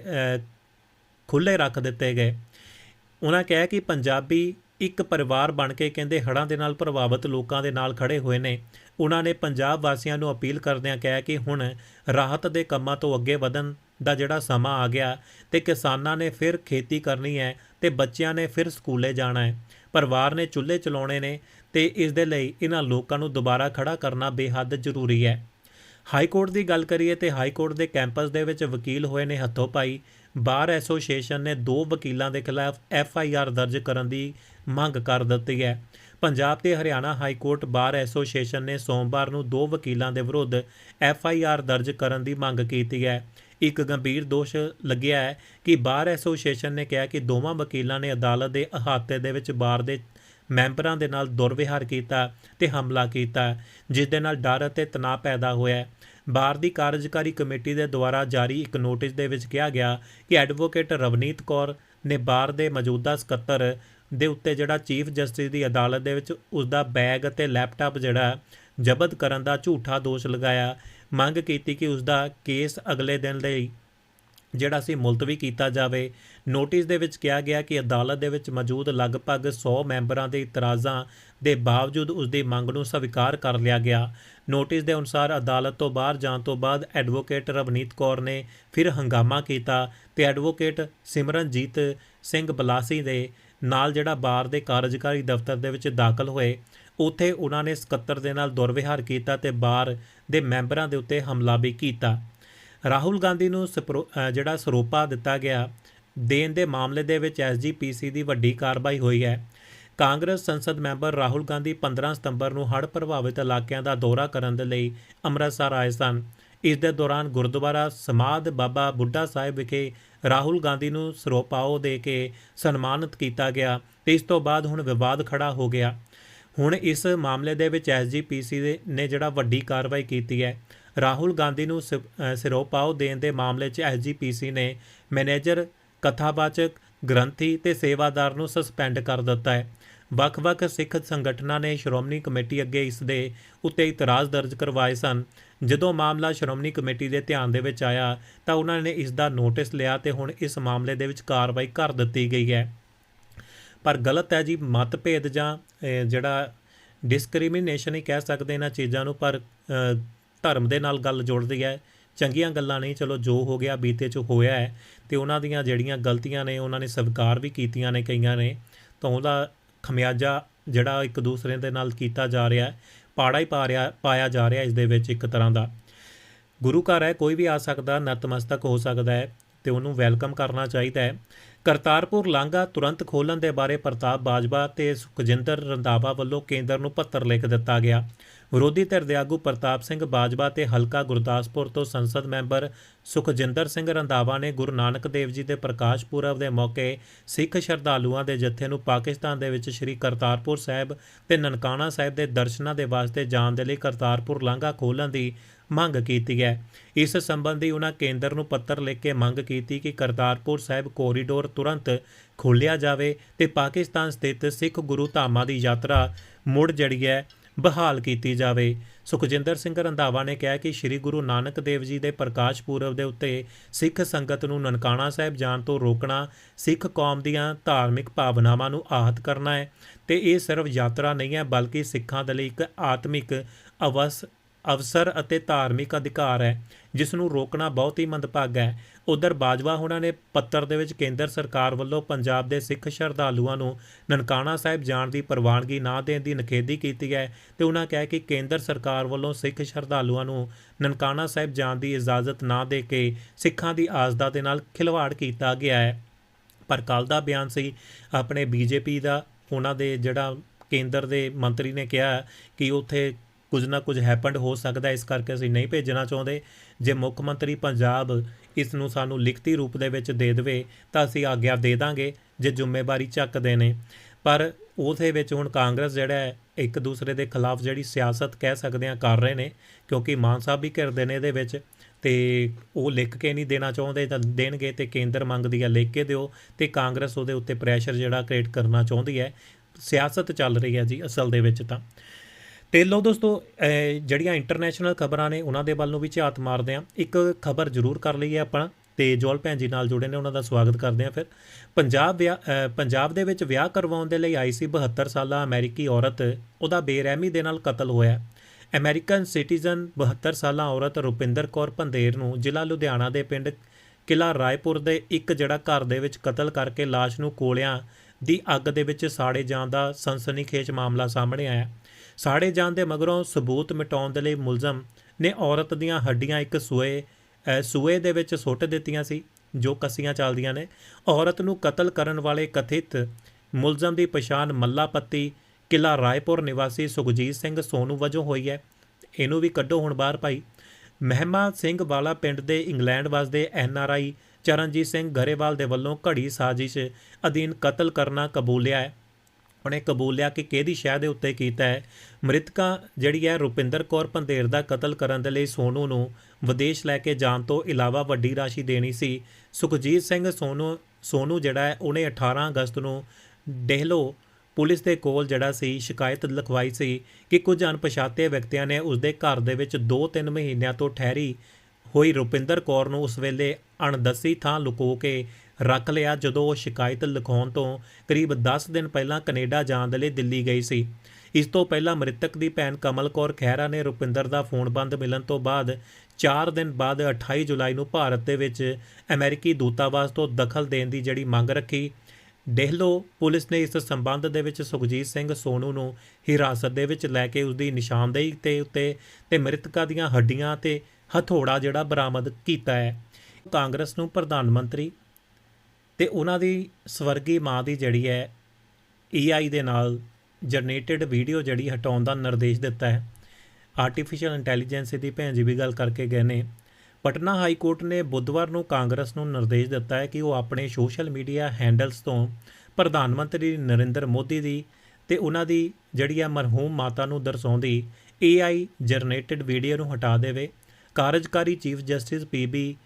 ਖੁੱਲੇ ਰੱਖ ਦਿੱਤੇ ਗਏ। ਉਹਨਾਂ ਕਿਹਾ ਕਿ ਪੰਜਾਬੀ ਇੱਕ ਪਰਿਵਾਰ ਬਣ ਕੇ ਕਹਿੰਦੇ ਹੜ੍ਹਾਂ ਦੇ ਨਾਲ ਪ੍ਰਭਾਵਿਤ ਲੋਕਾਂ ਦੇ ਨਾਲ ਖੜੇ ਹੋਏ ਨੇ। ਉਹਨਾਂ ਨੇ ਪੰਜਾਬ ਵਾਸੀਆਂ ਨੂੰ ਅਪੀਲ ਕਰਦਿਆਂ ਕਿਹਾ ਕਿ ਹੁਣ ਰਾਹਤ ਦੇ ਕੰਮਾਂ ਤੋਂ ਅੱਗੇ ਵਧਣ ਦਾ ਜਿਹੜਾ ਸਮਾਂ ਆ ਗਿਆ ਤੇ ਕਿਸਾਨਾਂ ਨੇ ਫਿਰ ਖੇਤੀ ਕਰਨੀ ਹੈ। ਤੇ ਬੱਚਿਆਂ ਨੇ ਫਿਰ ਸਕੂਲੇ ਜਾਣਾ ਹੈ। ਪਰਿਵਾਰ ਨੇ ਚੁੱਲ੍ਹੇ ਚਲਾਉਣੇ ਨੇ ਤੇ ਇਸ ਦੇ ਲਈ ਇਹਨਾਂ ਲੋਕਾਂ ਨੂੰ ਦੁਬਾਰਾ ਖੜਾ ਕਰਨਾ ਬੇਹੱਦ ਜ਼ਰੂਰੀ ਹੈ। ਹਾਈ ਕੋਰਟ ਦੀ ਗੱਲ ਕਰੀਏ ਤੇ ਹਾਈ ਕੋਰਟ ਦੇ ਕੈਂਪਸ ਦੇ ਵਿੱਚ ਵਕੀਲ ਹੋਏ ਨੇ ਹੱਥੋਂ ਪਾਈ। ਬਾਰ ਐਸੋਸੀਏਸ਼ਨ ਨੇ ਦੋ ਵਕੀਲਾਂ ਦੇ ਖਿਲਾਫ ਐਫ ਆਈ ਆਰ ਦਰਜ ਕਰਨ ਦੀ ਮੰਗ ਕਰ ਦਿੱਤੀ ਹੈ। ਪੰਜਾਬ ਤੇ Haryana high court bar association ਨੇ ਸੋਮਵਾਰ ਨੂੰ ਦੋ ਵਕੀਲਾਂ ਦੇ ਵਿਰੁੱਧ ਐਫ ਆਈ ਆਰ ਦਰਜ ਕਰਨ ਦੀ ਮੰਗ ਕੀਤੀ ਹੈ। ਇੱਕ ਗੰਭੀਰ ਦੋਸ਼ ਲੱਗਿਆ ਹੈ ਕਿ ਬਾਰ ਐਸੋਸੀਏਸ਼ਨ ਨੇ ਕਿਹਾ ਕਿ ਦੋਵਾਂ ਵਕੀਲਾਂ ਨੇ ਅਦਾਲਤ ਦੇ ਅਹਾਤੇ ਦੇ ਵਿੱਚ ਬਾਰ ਦੇ ਮੈਂਬਰਾਂ ਦੇ ਨਾਲ ਦੁਰਵਿਹਾਰ ਕੀਤਾ ਤੇ ਹਮਲਾ ਕੀਤਾ, ਜਿਸ ਦੇ ਨਾਲ ਡਰ ਅਤੇ ਤਣਾਅ ਪੈਦਾ ਹੋਇਆ ਹੈ। ਬਾਰ ਦੀ ਕਾਰਜਕਾਰੀ ਕਮੇਟੀ ਦੇ ਦੁਆਰਾ ਜਾਰੀ ਇੱਕ ਨੋਟਿਸ ਦੇ ਵਿੱਚ ਕਿਹਾ ਗਿਆ ਕਿ ਐਡਵੋਕੇਟ ਰਵਨੀਤ ਕੌਰ ਨੇ ਬਾਰ ਦੇ ਮੌਜੂਦਾ ਸਕੱਤਰ ਦੇ ਉੱਤੇ ਜਿਹੜਾ ਚੀਫ ਜਸਟਿਸ ਦੀ ਅਦਾਲਤ ਦੇ ਵਿੱਚ ਉਸ ਦਾ ਬੈਗ ਅਤੇ ਲੈਪਟਾਪ ਜਿਹੜਾ ਜ਼ਬਤ ਕਰਨ ਦਾ ਝੂਠਾ ਦੋਸ਼ ਲਗਾਇਆ ਮੰਗ ਕੀਤੀ ਕਿ ਉਸ ਦਾ ਕੇਸ ਅਗਲੇ ਦਿਨ ਲਈ, ਜਿਹੜਾ ਸੀ ਮੁਲਤਵੀ ਕੀਤਾ ਜਾਵੇ। ਨੋਟਿਸ ਦੇ ਵਿੱਚ ਕਿਹਾ ਗਿਆ ਕਿ ਅਦਾਲਤ ਦੇ ਵਿੱਚ ਮੌਜੂਦ ਲਗਭਗ 100 ਮੈਂਬਰਾਂ ਦੇ ਇਤਰਾਜ਼ਾਂ ਦੇ ਬਾਵਜੂਦ ਉਸ ਦੀ ਮੰਗ ਨੂੰ ਸਵੀਕਾਰ ਕਰ ਲਿਆ ਗਿਆ। ਨੋਟਿਸ ਦੇ ਅਨੁਸਾਰ ਅਦਾਲਤ ਤੋਂ ਬਾਹਰ ਜਾਣ ਤੋਂ ਬਾਅਦ ਐਡਵੋਕੇਟ ਰਵਨੀਤ ਕੌਰ ਨੇ ਫਿਰ ਹੰਗਾਮਾ ਕੀਤਾ ਤੇ ਐਡਵੋਕੇਟ ਸਿਮਰਨਜੀਤ ਸਿੰਘ ਬਲਾਸੀ ਦੇ ਨਾਲ ਜਿਹੜਾ ਬਾਰ ਦੇ ਕਾਰਜਕਾਰੀ ਦਫ਼ਤਰ ਦੇ ਵਿੱਚ ਦਾਖਲ ਹੋਏ। ਉੱਥੇ ਉਹਨਾਂ ਨੇ ਸਕੱਤਰ ਦੇ ਨਾਲ ਦੁਰਵਿਹਾਰ ਕੀਤਾ ਤੇ ਬਾਰ ਦੇ ਮੈਂਬਰਾਂ ਦੇ ਉੱਤੇ ਹਮਲਾ ਵੀ ਕੀਤਾ। ਰਾਹੁਲ ਗਾਂਧੀ ਨੂੰ ਸਪਰੋ- ਜਿਹੜਾ ਸਰੋਪਾ ਦਿੱਤਾ ਗਿਆ, ਦੇਣ ਦੇ ਮਾਮਲੇ ਦੇ ਵਿੱਚ ਐਸਜੀਪੀਸੀ ਦੀ ਵੱਡੀ ਕਾਰਵਾਈ ਹੋਈ ਹੈ। ਕਾਂਗਰਸ ਸੰਸਦ ਮੈਂਬਰ ਰਾਹੁਲ ਗਾਂਧੀ 15 ਸਤੰਬਰ ਨੂੰ ਹੜ੍ਹ ਪ੍ਰਭਾਵਿਤ ਇਲਾਕਿਆਂ ਦਾ ਦੌਰਾ ਕਰਨ ਦੇ ਲਈ ਅੰਮ੍ਰਿਤਸਰ ਆਏ ਸਨ। ਇਸ ਦੇ ਦੌਰਾਨ ਗੁਰਦੁਆਰਾ ਸਮਾਧ ਬਾਬਾ ਬੁੱਢਾ ਸਾਹਿਬ ਵਿਖੇ ਰਾਹੁਲ ਗਾਂਧੀ ਨੂੰ ਸਰੋਪਾਓ ਦੇ ਕੇ ਸਨਮਾਨਿਤ ਕੀਤਾ ਗਿਆ ਤੇ ਇਸ ਤੋਂ ਬਾਅਦ ਹੁਣ ਵਿਵਾਦ ਖੜਾ ਹੋ ਗਿਆ। ਹੁਣ ਇਸ ਮਾਮਲੇ ਦੇ ਵਿੱਚ ਐਸਜੀਪੀਸੀ ਦੇ ਨੇ ਜਿਹੜਾ ਵੱਡੀ ਕਾਰਵਾਈ ਕੀਤੀ ਹੈ। ਰਾਹੁਲ ਗਾਂਧੀ ਨੂੰ ਸਿ- ਸਿਰੋਪਾਓ ਦੇਣ ਦੇ ਮਾਮਲੇ 'ਚ ਐਸਜੀਪੀਸੀ ਨੇ ਮੈਨੇਜਰ, ਕਥਾਵਾਚਕ, ਗ੍ਰੰਥੀ ਤੇ ਸੇਵਾਦਾਰ ਨੂੰ ਸਸਪੈਂਡ ਕਰ ਦਿੱਤਾ ਹੈ। ਵੱਖ-ਵੱਖ ਸਿੱਖ ਸੰਗਠਨਾਂ ਨੇ ਸ਼੍ਰੋਮਣੀ ਕਮੇਟੀ ਅੱਗੇ ਇਸ ਦੇ ਉੱਤੇ ਇਤਰਾਜ਼ ਦਰਜ ਕਰਵਾਏ ਸਨ। ਜਦੋਂ ਮਾਮਲਾ ਸ਼੍ਰੋਮਣੀ ਕਮੇਟੀ ਦੇ ਧਿਆਨ ਦੇ ਵਿੱਚ ਆਇਆ ਤਾਂ ਉਹਨਾਂ ਨੇ ਇਸ ਦਾ ਨੋਟਿਸ ਲਿਆ ਤੇ ਹੁਣ ਇਸ ਮਾਮਲੇ ਦੇ ਵਿੱਚ ਕਾਰਵਾਈ ਕਰ ਦਿੱਤੀ ਗਈ ਹੈ। ਪਰ ਗਲਤ ਹੈ ਜੀ, ਮਤਭੇਦ ਜਾਂ ਜਿਹੜਾ ਡਿਸਕ੍ਰਿਮੀਨੇਸ਼ਨ ਹੀ ਕਹਿ ਸਕਦੇ ਇਹਨਾਂ ਚੀਜ਼ਾਂ ਨੂੰ, ਪਰ ਧਰਮ ਦੇ ਨਾਲ ਗੱਲ ਜੋੜਦੀ ਹੈ। ਚੰਗੀਆਂ ਗੱਲਾਂ ਨਹੀਂ, ਚਲੋ ਜੋ ਹੋ ਗਿਆ ਬੀਤੇ ਚ ਹੋਇਆ ਹੈ, ਤੇ ਉਹਨਾਂ ਦੀਆਂ ਜਿਹੜੀਆਂ ਗਲਤੀਆਂ ਨੇ, ਉਹਨਾਂ ਨੇ ਸਵੀਕਾਰ ਵੀ ਕੀਤੀਆਂ ਨੇ ਕਈਆਂ ਨੇ, ਤਾਂ ਉਹਦਾ ਖਮਿਆਜਾ ਜਿਹੜਾ ਇੱਕ ਦੂਸਰੇ ਦੇ ਨਾਲ ਕੀਤਾ ਜਾ ਰਿਹਾ ਹੈ, ਪਾੜਾ ਹੀ ਪਾ ਰਿਹਾ, ਪਾਇਆ ਜਾ ਰਿਹਾ ਇਸ ਦੇ ਵਿੱਚ ਇੱਕ ਤਰ੍ਹਾਂ ਦਾ। ਗੁਰੂ ਘਰ ਹੈ, ਕੋਈ ਵੀ ਆ ਸਕਦਾ, ਨਤਮਸਤਕ ਹੋ ਸਕਦਾ ਹੈ ਤੇ ਉਹਨੂੰ ਵੈਲਕਮ ਕਰਨਾ ਚਾਹੀਦਾ ਹੈ। ਕਰਤਾਰਪੁਰ ਲਾਂਘਾ ਤੁਰੰਤ ਖੋਲਣ ਦੇ ਬਾਰੇ ਪ੍ਰਤਾਪ ਬਾਜਵਾ ਤੇ ਸੁਖਜਿੰਦਰ ਰੰਧਾਵਾ ਵੱਲੋਂ ਕੇਂਦਰ ਨੂੰ ਪੱਤਰ ਲਿਖ ਦਿੱਤਾ ਗਿਆ। ਵਿਰੋਧੀ ਧਿਰ ਦੇ ਆਗੂ ਪ੍ਰਤਾਪ ਸਿੰਘ ਬਾਜਵਾ ਤੇ ਹਲਕਾ ਗੁਰਦਾਸਪੁਰ ਤੋਂ ਸੰਸਦ ਮੈਂਬਰ ਸੁਖਜਿੰਦਰ ਸਿੰਘ ਰੰਧਾਵਾ ਨੇ ਗੁਰੂ ਨਾਨਕ ਦੇਵ ਜੀ ਦੇ ਪ੍ਰਕਾਸ਼ ਪੁਰਬ ਦੇ ਮੌਕੇ ਸਿੱਖ ਸ਼ਰਧਾਲੂਆਂ ਦੇ ਜਥੇ ਨੂੰ ਪਾਕਿਸਤਾਨ ਦੇ ਵਿੱਚ ਸ੍ਰੀ ਕਰਤਾਰਪੁਰ ਸਾਹਿਬ ਤੇ ਨਨਕਾਣਾ ਸਾਹਿਬ ਦੇ ਦਰਸ਼ਨਾਂ ਦੇ ਵਾਸਤੇ ਜਾਣ ਦੇ ਲਈ ਕਰਤਾਰਪੁਰ ਲਾਂਘਾ ਖੋਲ੍ਹਣ ਦੀ ਮੰਗ ਕੀਤੀ ਹੈ। ਇਸ ਸੰਬੰਧੀ ਉਹਨਾਂ ਕੇਂਦਰ ਨੂੰ ਪੱਤਰ ਲਿਖ ਕੇ ਮੰਗ ਕੀਤੀ ਕਿ ਕਰਤਾਰਪੁਰ ਸਾਹਿਬ ਕੋਰੀਡੋਰ ਤੁਰੰਤ ਖੋਲ੍ਹਿਆ ਜਾਵੇ ਤੇ ਪਾਕਿਸਤਾਨ ਸਥਿਤ ਸਿੱਖ ਗੁਰੂ ਧਾਮਾਂ ਦੀ ਯਾਤਰਾ ਮੁੜ ਜਿਹੜੀ ਹੈ, ਬਹਾਲ ਕੀਤੀ ਜਾਵੇ। ਸੁਖਜਿੰਦਰ ਸਿੰਘ ਰੰਧਾਵਾ ਨੇ ਕਿਹਾ ਕਿ ਸ੍ਰੀ ਗੁਰੂ ਨਾਨਕ ਦੇਵ ਜੀ ਦੇ ਪ੍ਰਕਾਸ਼ ਪੁਰਬ ਦੇ ਉੱਤੇ ਸਿੱਖ ਸੰਗਤ ਨੂੰ ਨਨਕਾਣਾ ਸਾਹਿਬ ਜਾਣ ਤੋਂ ਰੋਕਣਾ, ਸਿੱਖ ਕੌਮ ਦੀਆਂ ਧਾਰਮਿਕ ਭਾਵਨਾਵਾਂ ਨੂੰ ਆਹਤ ਕਰਨਾ ਹੈ ਤੇ ਇਹ ਸਿਰਫ ਯਾਤਰਾ ਨਹੀਂ ਹੈ, ਬਲਕਿ ਸਿੱਖਾਂ ਦੇ ਲਈ ਇੱਕ ਆਤਮਿਕ ਅਵਸ ਅਵਸਰ ਅਤੇ ਧਾਰਮਿਕ ਅਧਿਕਾਰ ਹੈ ਜਿਸ ਨੂੰ ਰੋਕਣਾ ਬਹੁਤ ਹੀ ਮੰਦਭਾਗਾ ਹੈ। ਉਧਰ ਬਾਜਵਾ ਹੋਣਾ ਨੇ ਪੱਤਰ ਦੇ ਵਿੱਚ ਕੇਂਦਰ ਸਰਕਾਰ ਵੱਲੋਂ ਪੰਜਾਬ ਦੇ ਸਿੱਖ ਸ਼ਰਧਾਲੂਆਂ ਨੂੰ ਨਨਕਾਣਾ ਸਾਹਿਬ ਜਾਣ ਦੀ ਪ੍ਰਵਾਨਗੀ ਨਾ ਦੇਣ ਦੀ ਨਿਖੇਧੀ ਕੀਤੀ ਹੈ ਤੇ ਉਹਨਾਂ ਕਿਹਾ ਕਿ ਕੇਂਦਰ ਸਰਕਾਰ ਵੱਲੋਂ ਸਿੱਖ ਸ਼ਰਧਾਲੂਆਂ ਨੂੰ ਨਨਕਾਣਾ ਸਾਹਿਬ ਜਾਣ ਦੀ ਇਜਾਜ਼ਤ ਨਾ ਦੇ ਕੇ ਸਿੱਖਾਂ ਦੀ ਆਜ਼ਦਾ ਦੇ ਨਾਲ ਖਿਲਵਾੜ ਕੀਤਾ ਗਿਆ ਹੈ। ਪਰ ਕੱਲ ਦਾ ਬਿਆਨ ਸੀ, ਆਪਣੇ ਬੀਜੇਪੀ ਦਾ ਉਹਨਾਂ ਦੇ ਜਿਹੜਾ ਕੇਂਦਰ ਦੇ ਮੰਤਰੀ ਨੇ ਕਿਹਾ ਕਿ ਉੱਥੇ ਕੁਝ ਨਾ ਕੁਝ ਹੈਪਨਡ ਹੋ ਸਕਦਾ ਇਸ ਕਰਕੇ ਅਸੀਂ ਨਹੀਂ ਭੇਜਣਾ ਚਾਹੁੰਦੇ। ਜੇ ਮੁੱਖ ਮੰਤਰੀ ਪੰਜਾਬ ਇਸ ਨੂੰ ਸਾਨੂੰ ਲਿਖਤੀ ਰੂਪ ਦੇ ਵਿੱਚ ਦੇ ਦੇਵੇ, ਤਾਂ ਅਸੀਂ ਆਗਿਆ ਦੇ ਦਾਂਗੇ, ਜੇ ਜ਼ਿੰਮੇਵਾਰੀ ਚੱਕਦੇ ਨੇ। ਪਰ ਉਹਦੇ ਵਿੱਚ ਹੁਣ ਕਾਂਗਰਸ ਜਿਹੜਾ ਹੈ, ਇੱਕ ਦੂਸਰੇ ਦੇ ਖਿਲਾਫ ਜਿਹੜੀ ਸਿਆਸਤ ਕਹਿ ਸਕਦੇ ਆ ਕਰ ਰਹੇ ਨੇ, ਕਿਉਂਕਿ ਮਾਨ ਸਾਹਿਬ ਵੀ ਘਿਰਦੇ ਨੇ ਇਹਦੇ ਵਿੱਚ, ਤੇ ਉਹ ਲਿਖ ਕੇ ਨਹੀਂ ਦੇਣਾ ਚਾਹੁੰਦੇ, ਤਾਂ ਦੇਣਗੇ ਤੇ ਕੇਂਦਰ ਮੰਗਦੀ ਹੈ ਲਿਖ ਕੇ ਦਿਓ, ਤੇ ਕਾਂਗਰਸ ਉਹਦੇ ਉੱਤੇ ਪ੍ਰੈਸ਼ਰ ਜਿਹੜਾ ਕ੍ਰੀਏਟ ਕਰਨਾ ਚਾਹੁੰਦੀ ਹੈ। ਸਿਆਸਤ ਚੱਲ ਰਹੀ ਹੈ ਜੀ ਅਸਲ ਦੇ ਵਿੱਚ ਤਾਂ। ਤੇ ਲੋ ਦੋਸਤੋ ਜਿਹੜੀਆਂ ਇੰਟਰਨੈਸ਼ਨਲ ਖਬਰਾਂ ਨੇ, ਉਹਨਾਂ ਦੇ ਵੱਲ ਨੂੰ ਵੀ ਝਾਤ ਮਾਰਦੇ ਆ ਇੱਕ ਖਬਰ ਜ਼ਰੂਰ ਕਰ ਲਈਏ ਆਪਾਂ, ਤੇ ਜੋਲ ਭੈਣ ਜੀ ਨਾਲ ਜੁੜੇ ਨੇ, ਉਹਨਾਂ ਦਾ ਸਵਾਗਤ ਕਰਦੇ ਆ ਫਿਰ। ਪੰਜਾਬ ਵਿਆਹ ਪੰਜਾਬ ਦੇ ਵਿੱਚ ਵਿਆਹ ਕਰਵਾਉਣ ਦੇ ਲਈ ਆਈ ਸੀ 72 ਸਾਲਾ ਅਮਰੀਕੀ ਔਰਤ, ਉਹਦਾ ਬੇਰਹਿਮੀ ਦੇ ਨਾਲ ਕਤਲ ਹੋਇਆ। ਅਮਰੀਕਨ ਸਿਟੀਜ਼ਨ 72 ਸਾਲਾ ਔਰਤ ਰੁਪਿੰਦਰ ਕੌਰ ਪੰਦੇਰ ਨੂੰ ਜ਼ਿਲ੍ਹਾ ਲੁਧਿਆਣਾ ਦੇ ਪਿੰਡ ਕਿਲਾ ਰਾਏਪੁਰ ਦੇ ਇੱਕ ਜਿਹੜਾ ਘਰ ਦੇ ਵਿੱਚ ਕਤਲ ਕਰਕੇ ਲਾਸ਼ ਨੂੰ ਕੋਲਿਆਂ ਦੀ ਅੱਗ ਦੇ ਵਿੱਚ ਸਾੜੇ ਜਾਣ ਦਾ ਸਨਸਨੀਖੇਜ ਮਾਮਲਾ ਸਾਹਮਣੇ ਆਇਆ। ਸਾੜੇ ਜਾਣ ਦੇ ਮਗਰੋਂ ਸਬੂਤ ਮਿਟਾਉਣ ਦੇ ਲਈ ਮੁਲਜ਼ਮ ਨੇ ਔਰਤ ਦੀਆਂ ਹੱਡੀਆਂ ਇੱਕ ਸੂਏ ਸੂਏ ਦੇ ਵਿੱਚ ਸੁੱਟ ਦਿੱਤੀਆਂ ਸੀ, ਜੋ ਕੱਸੀਆਂ ਚੱਲਦੀਆਂ ਨੇ। ਔਰਤ ਨੂੰ ਕਤਲ ਕਰਨ ਵਾਲੇ ਕਥਿਤ ਮੁਲਜ਼ਮ ਦੀ ਪਛਾਣ ਮੱਲਾਪੱਤੀ ਕਿਲਾ ਰਾਏਪੁਰ ਨਿਵਾਸੀ ਸੁਖਜੀਤ ਸਿੰਘ ਸੋਨੂ ਵਜੋਂ ਹੋਈ ਹੈ। ਇਹਨੂੰ ਵੀ ਕੱਢੋ ਹੁਣ ਬਾਹਰ ਭਾਈ। ਮਹਿਮਾ ਸਿੰਘ ਵਾਲਾ ਪਿੰਡ ਦੇ ਇੰਗਲੈਂਡ ਵਸਦੇ N R I Charanjit Singh Grewal ਦੇ ਵੱਲੋਂ ਘੜੀ ਸਾਜ਼ਿਸ਼ ਅਧੀਨ ਕਤਲ ਕਰਨਾ ਕਬੂਲਿਆ ਹੈ। ਉਹਨੇ ਕਬੂਲਿਆ ਕਿ ਕਿਹਦੀ ਸ਼ਹਿ ਦੇ ਉੱਤੇ ਕੀਤਾ ਹੈ। ਮ੍ਰਿਤਕਾ ਜਿਹੜੀ ਹੈ ਰੁਪਿੰਦਰ ਕੌਰ ਪੰਦੇਰ ਦਾ ਕਤਲ ਕਰਨ ਦੇ ਲਈ ਸੋਨੂ ਨੂੰ ਵਿਦੇਸ਼ ਲੈ ਕੇ ਜਾਣ ਤੋਂ ਇਲਾਵਾ ਵੱਡੀ ਰਾਸ਼ੀ ਦੇਣੀ ਸੀ। ਸੁਖਜੀਤ ਸਿੰਘ ਸੋਨੂ ਸੋਨੂ ਜਿਹੜਾ ਹੈ, ਉਹਨੇ 18 ਅਗਸਤ ਨੂੰ ਡੇਹਲੋ ਪੁਲਿਸ ਦੇ ਕੋਲ ਜਿਹੜਾ ਸੀ, ਸ਼ਿਕਾਇਤ ਲਿਖਵਾਈ ਸੀ ਕਿ ਕੁਝ ਅਣਪਛਾਤੇ ਵਿਅਕਤੀਆਂ ਨੇ ਉਸ ਦੇ ਘਰ ਦੇ ਵਿੱਚ 2-3 ਮਹੀਨਿਆਂ ਤੋਂ ਠਹਿਰੀ ਹੋਈ ਰੁਪਿੰਦਰ ਕੌਰ ਨੂੰ ਉਸ ਵੇਲੇ ਅਣਦੱਸੀ ਥਾਂ ਲੁਕੋ ਕੇ ਰੱਖ ਲਿਆ ਜਦੋਂ ਉਹ ਸ਼ਿਕਾਇਤ ਲਿਖਾਉਣ ਤੋਂ ਕਰੀਬ 10 ਦਿਨ ਪਹਿਲਾਂ ਕੈਨੇਡਾ ਜਾਣ ਦੇ ਲਈ ਦਿੱਲੀ ਗਈ ਸੀ। ਇਸ ਤੋਂ ਪਹਿਲਾਂ ਮ੍ਰਿਤਕ ਦੀ ਭੈਣ ਕਮਲ ਕੌਰ ਖਹਿਰਾ ਨੇ ਰੁਪਿੰਦਰ ਦਾ ਫੋਨ ਬੰਦ ਮਿਲਣ ਤੋਂ ਬਾਅਦ 4 ਦਿਨ ਬਾਅਦ 28 ਜੁਲਾਈ ਨੂੰ ਭਾਰਤ ਦੇ ਵਿੱਚ ਅਮਰੀਕੀ ਦੂਤਾਵਾਸ ਤੋਂ ਦਖਲ ਦੇਣ ਦੀ ਜਿਹੜੀ ਮੰਗ ਰੱਖੀ, ਡੇਹਲੋ ਪੁਲਿਸ ਨੇ ਇਸ ਸੰਬੰਧ ਦੇ ਵਿੱਚ ਸੁਖਜੀਤ ਸਿੰਘ ਸੋਨੂ ਨੂੰ ਹਿਰਾਸਤ ਦੇ ਵਿੱਚ ਲੈ ਕੇ ਉਸ ਦੀ ਨਿਸ਼ਾਨਦੇਹੀ ਤੇ ਉੱਤੇ ਤੇ ਮ੍ਰਿਤਕਾਂ ਦੀਆਂ ਹੱਡੀਆਂ ਤੇ ਹਥੌੜਾ ਜਿਹੜਾ ਬਰਾਮਦ ਕੀਤਾ ਹੈ। ਕਾਂਗਰਸ ਨੂੰ ਪ੍ਰਧਾਨ ਮੰਤਰੀ ਤੇ ਉਹਨਾਂ ਦੀ ਸਵਰਗੀ ਮਾਂ ਦੀ ਜਿਹੜੀ ਹੈ ਏਆਈ ਦੇ ਨਾਲ ਜਨਰੇਟਡ ਵੀਡੀਓ ਜਿਹੜੀ ਹਟਾਉਣ ਦਾ ਨਿਰਦੇਸ਼ ਦਿੱਤਾ ਹੈ। ਆਰਟੀਫੀਸ਼ੀਅਲ ਇੰਟੈਲੀਜੈਂਸ ਦੀ ਭੈਣ ਜੀ ਵੀ ਗੱਲ ਕਰਕੇ ਗਏ ਨੇ। ਪਟਨਾ ਹਾਈ ਕੋਰਟ ਨੇ ਬੁੱਧਵਾਰ ਨੂੰ ਕਾਂਗਰਸ ਨੂੰ ਨਿਰਦੇਸ਼ ਦਿੱਤਾ ਹੈ ਕਿ ਉਹ ਆਪਣੇ ਸੋਸ਼ਲ ਮੀਡੀਆ ਹੈਂਡਲਸ ਤੋਂ ਪ੍ਰਧਾਨ ਮੰਤਰੀ ਨਰਿੰਦਰ ਮੋਦੀ ਦੀ ਤੇ ਉਹਨਾਂ ਦੀ ਜਿਹੜੀ ਹੈ ਮਰਹੂਮ ਮਾਤਾ ਨੂੰ ਦਰਸਾਉਂਦੀ AI ਜਨਰੇਟਡ ਵੀਡੀਓ ਨੂੰ ਹਟਾ ਦੇਵੇ। ਕਾਰਜਕਾਰੀ ਚੀਫ ਜਸਟਿਸ ਪੀਬੀ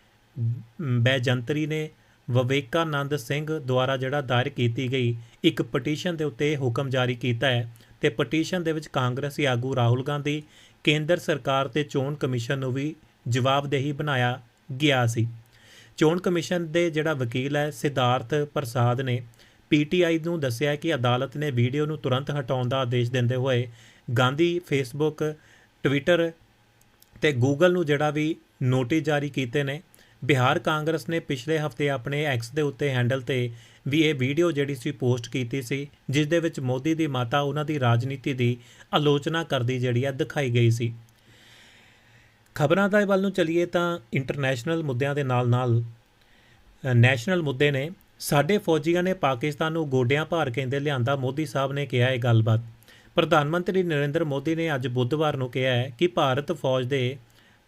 ਬੈਜੰਤਰੀ ਨੇ ਵਿਵੇਕਾਨੰਦ ਸਿੰਘ ਦੁਆਰਾ ਜਿਹੜਾ ਦਾਇਰ ਕੀਤੀ ਗਈ ਇੱਕ ਪਟੀਸ਼ਨ ਦੇ ਉੱਤੇ ਹੁਕਮ ਜਾਰੀ ਕੀਤਾ ਹੈ ਤੇ ਪਟੀਸ਼ਨ ਦੇ ਵਿੱਚ ਕਾਂਗਰਸੀ ਆਗੂ ਰਾਹੁਲ ਗਾਂਧੀ, ਕੇਂਦਰ ਸਰਕਾਰ ਤੇ ਚੋਣ ਕਮਿਸ਼ਨ ਨੂੰ ਵੀ ਜਵਾਬਦੇਹੀ ਬਣਾਇਆ ਗਿਆ ਸੀ। ਚੋਣ ਕਮਿਸ਼ਨ ਦੇ ਜਿਹੜਾ ਵਕੀਲ ਹੈ ਸਿਧਾਰਥ ਪ੍ਰਸਾਦ ਨੇ ਪੀਟੀਆਈ ਨੂੰ ਦੱਸਿਆ ਕਿ ਅਦਾਲਤ ਨੇ ਵੀਡੀਓ ਨੂੰ ਤੁਰੰਤ ਹਟਾਉਣ ਦਾ ਆਦੇਸ਼ ਦਿੰਦੇ ਹੋਏ ਗਾਂਧੀ ਫੇਸਬੁੱਕ, ਟਵਿੱਟਰ ਤੇ ਗੂਗਲ ਨੂੰ ਜਿਹੜਾ ਵੀ ਨੋਟਿਸ ਜਾਰੀ ਕੀਤੇ ਨੇ ਬਿਹਾਰ ਕਾਂਗਰਸ ਨੇ ਪਿਛਲੇ ਹਫ਼ਤੇ ਆਪਣੇ ਐਕਸ ਦੇ ਉੱਤੇ ਹੈਂਡਲ ਤੇ ਵੀ ਇਹ ਵੀਡੀਓ ਜਿਹੜੀ ਸੀ ਪੋਸਟ ਕੀਤੀ ਸੀ, ਜਿਸ ਦੇ ਵਿੱਚ ਮੋਦੀ ਦੀ ਮਾਤਾ ਉਹਨਾਂ ਦੀ ਰਾਜਨੀਤੀ ਦੀ ਆਲੋਚਨਾ ਕਰਦੀ ਜਿਹੜੀ ਆ ਦਿਖਾਈ ਗਈ ਸੀ। ਖਬਰਾਂ ਦਾ ਵੱਲ ਨੂੰ ਚਲੀਏ ਤਾਂ ਇੰਟਰਨੈਸ਼ਨਲ ਮੁੱਦਿਆਂ ਦੇ ਨਾਲ-ਨਾਲ ਨੈਸ਼ਨਲ ਮੁੱਦੇ ਨੇ, ਸਾਡੇ ਫੌਜੀਆਂ ਨੇ ਪਾਕਿਸਤਾਨ ਨੂੰ ਗੋਡਿਆਂ ਭਾਰ ਕਹਿੰਦੇ ਲਿਆਂਦਾ, ਮੋਦੀ ਸਾਹਿਬ ਨੇ ਕਿਹਾ ਇਹ ਗੱਲਬਾਤ। ਪ੍ਰਧਾਨ ਮੰਤਰੀ ਨਰਿੰਦਰ ਮੋਦੀ ਨੇ ਅੱਜ ਬੁੱਧਵਾਰ ਨੂੰ ਕਿਹਾ ਹੈ ਕਿ ਭਾਰਤ ਫੌਜ ਦੇ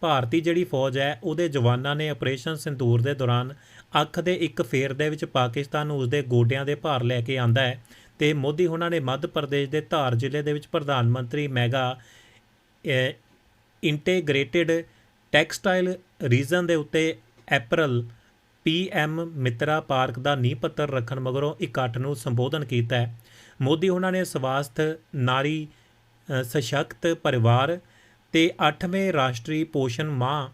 ਭਾਰਤੀ ਜਿਹੜੀ ਫੌਜ ਹੈ, ਉਹਦੇ ਜਵਾਨਾਂ ਨੇ ਆਪਰੇਸ਼ਨ ਸਿੰਦੂਰ ਦੇ ਦੌਰਾਨ ਅੱਖ ਦੇ ਇੱਕ ਫੇਰ ਦੇ ਵਿੱਚ ਪਾਕਿਸਤਾਨ ਨੂੰ ਉਸਦੇ ਗੋਡਿਆਂ ਦੇ ਭਾਰ ਲੈ ਕੇ ਆਂਦਾ ਹੈ ਤੇ ਮੋਦੀ ਉਹਨਾਂ ਨੇ ਮੱਧ ਪ੍ਰਦੇਸ਼ ਦੇ ਧਾਰ ਜ਼ਿਲ੍ਹੇ ਦੇ ਵਿੱਚ ਪ੍ਰਧਾਨ ਮੰਤਰੀ ਮੈਗਾ ਇੰਟੀਗ੍ਰੇਟਿਡ ਟੈਕਸਟਾਈਲ ਰੀਜਨ ਦੇ ਉੱਤੇ ਅਪ੍ਰੈਲ ਪੀਐਮ ਮਿੱਤਰਾ ਪਾਰਕ ਦਾ ਨੀਂਹ ਪੱਥਰ ਰੱਖਣ ਮਗਰੋਂ ਇਕੱਠ ਨੂੰ ਸੰਬੋਧਨ ਕੀਤਾ ਹੈ। ਮੋਦੀ ਉਹਨਾਂ ਨੇ ਸਵਾਸਥ, ਨਾਰੀ ਸਸ਼ਕਤ ਪਰਿਵਾਰ ਤੇ 8ਵੇਂ ਰਾਸ਼ਟਰੀ ਪੋਸ਼ਣ ਮਾਹ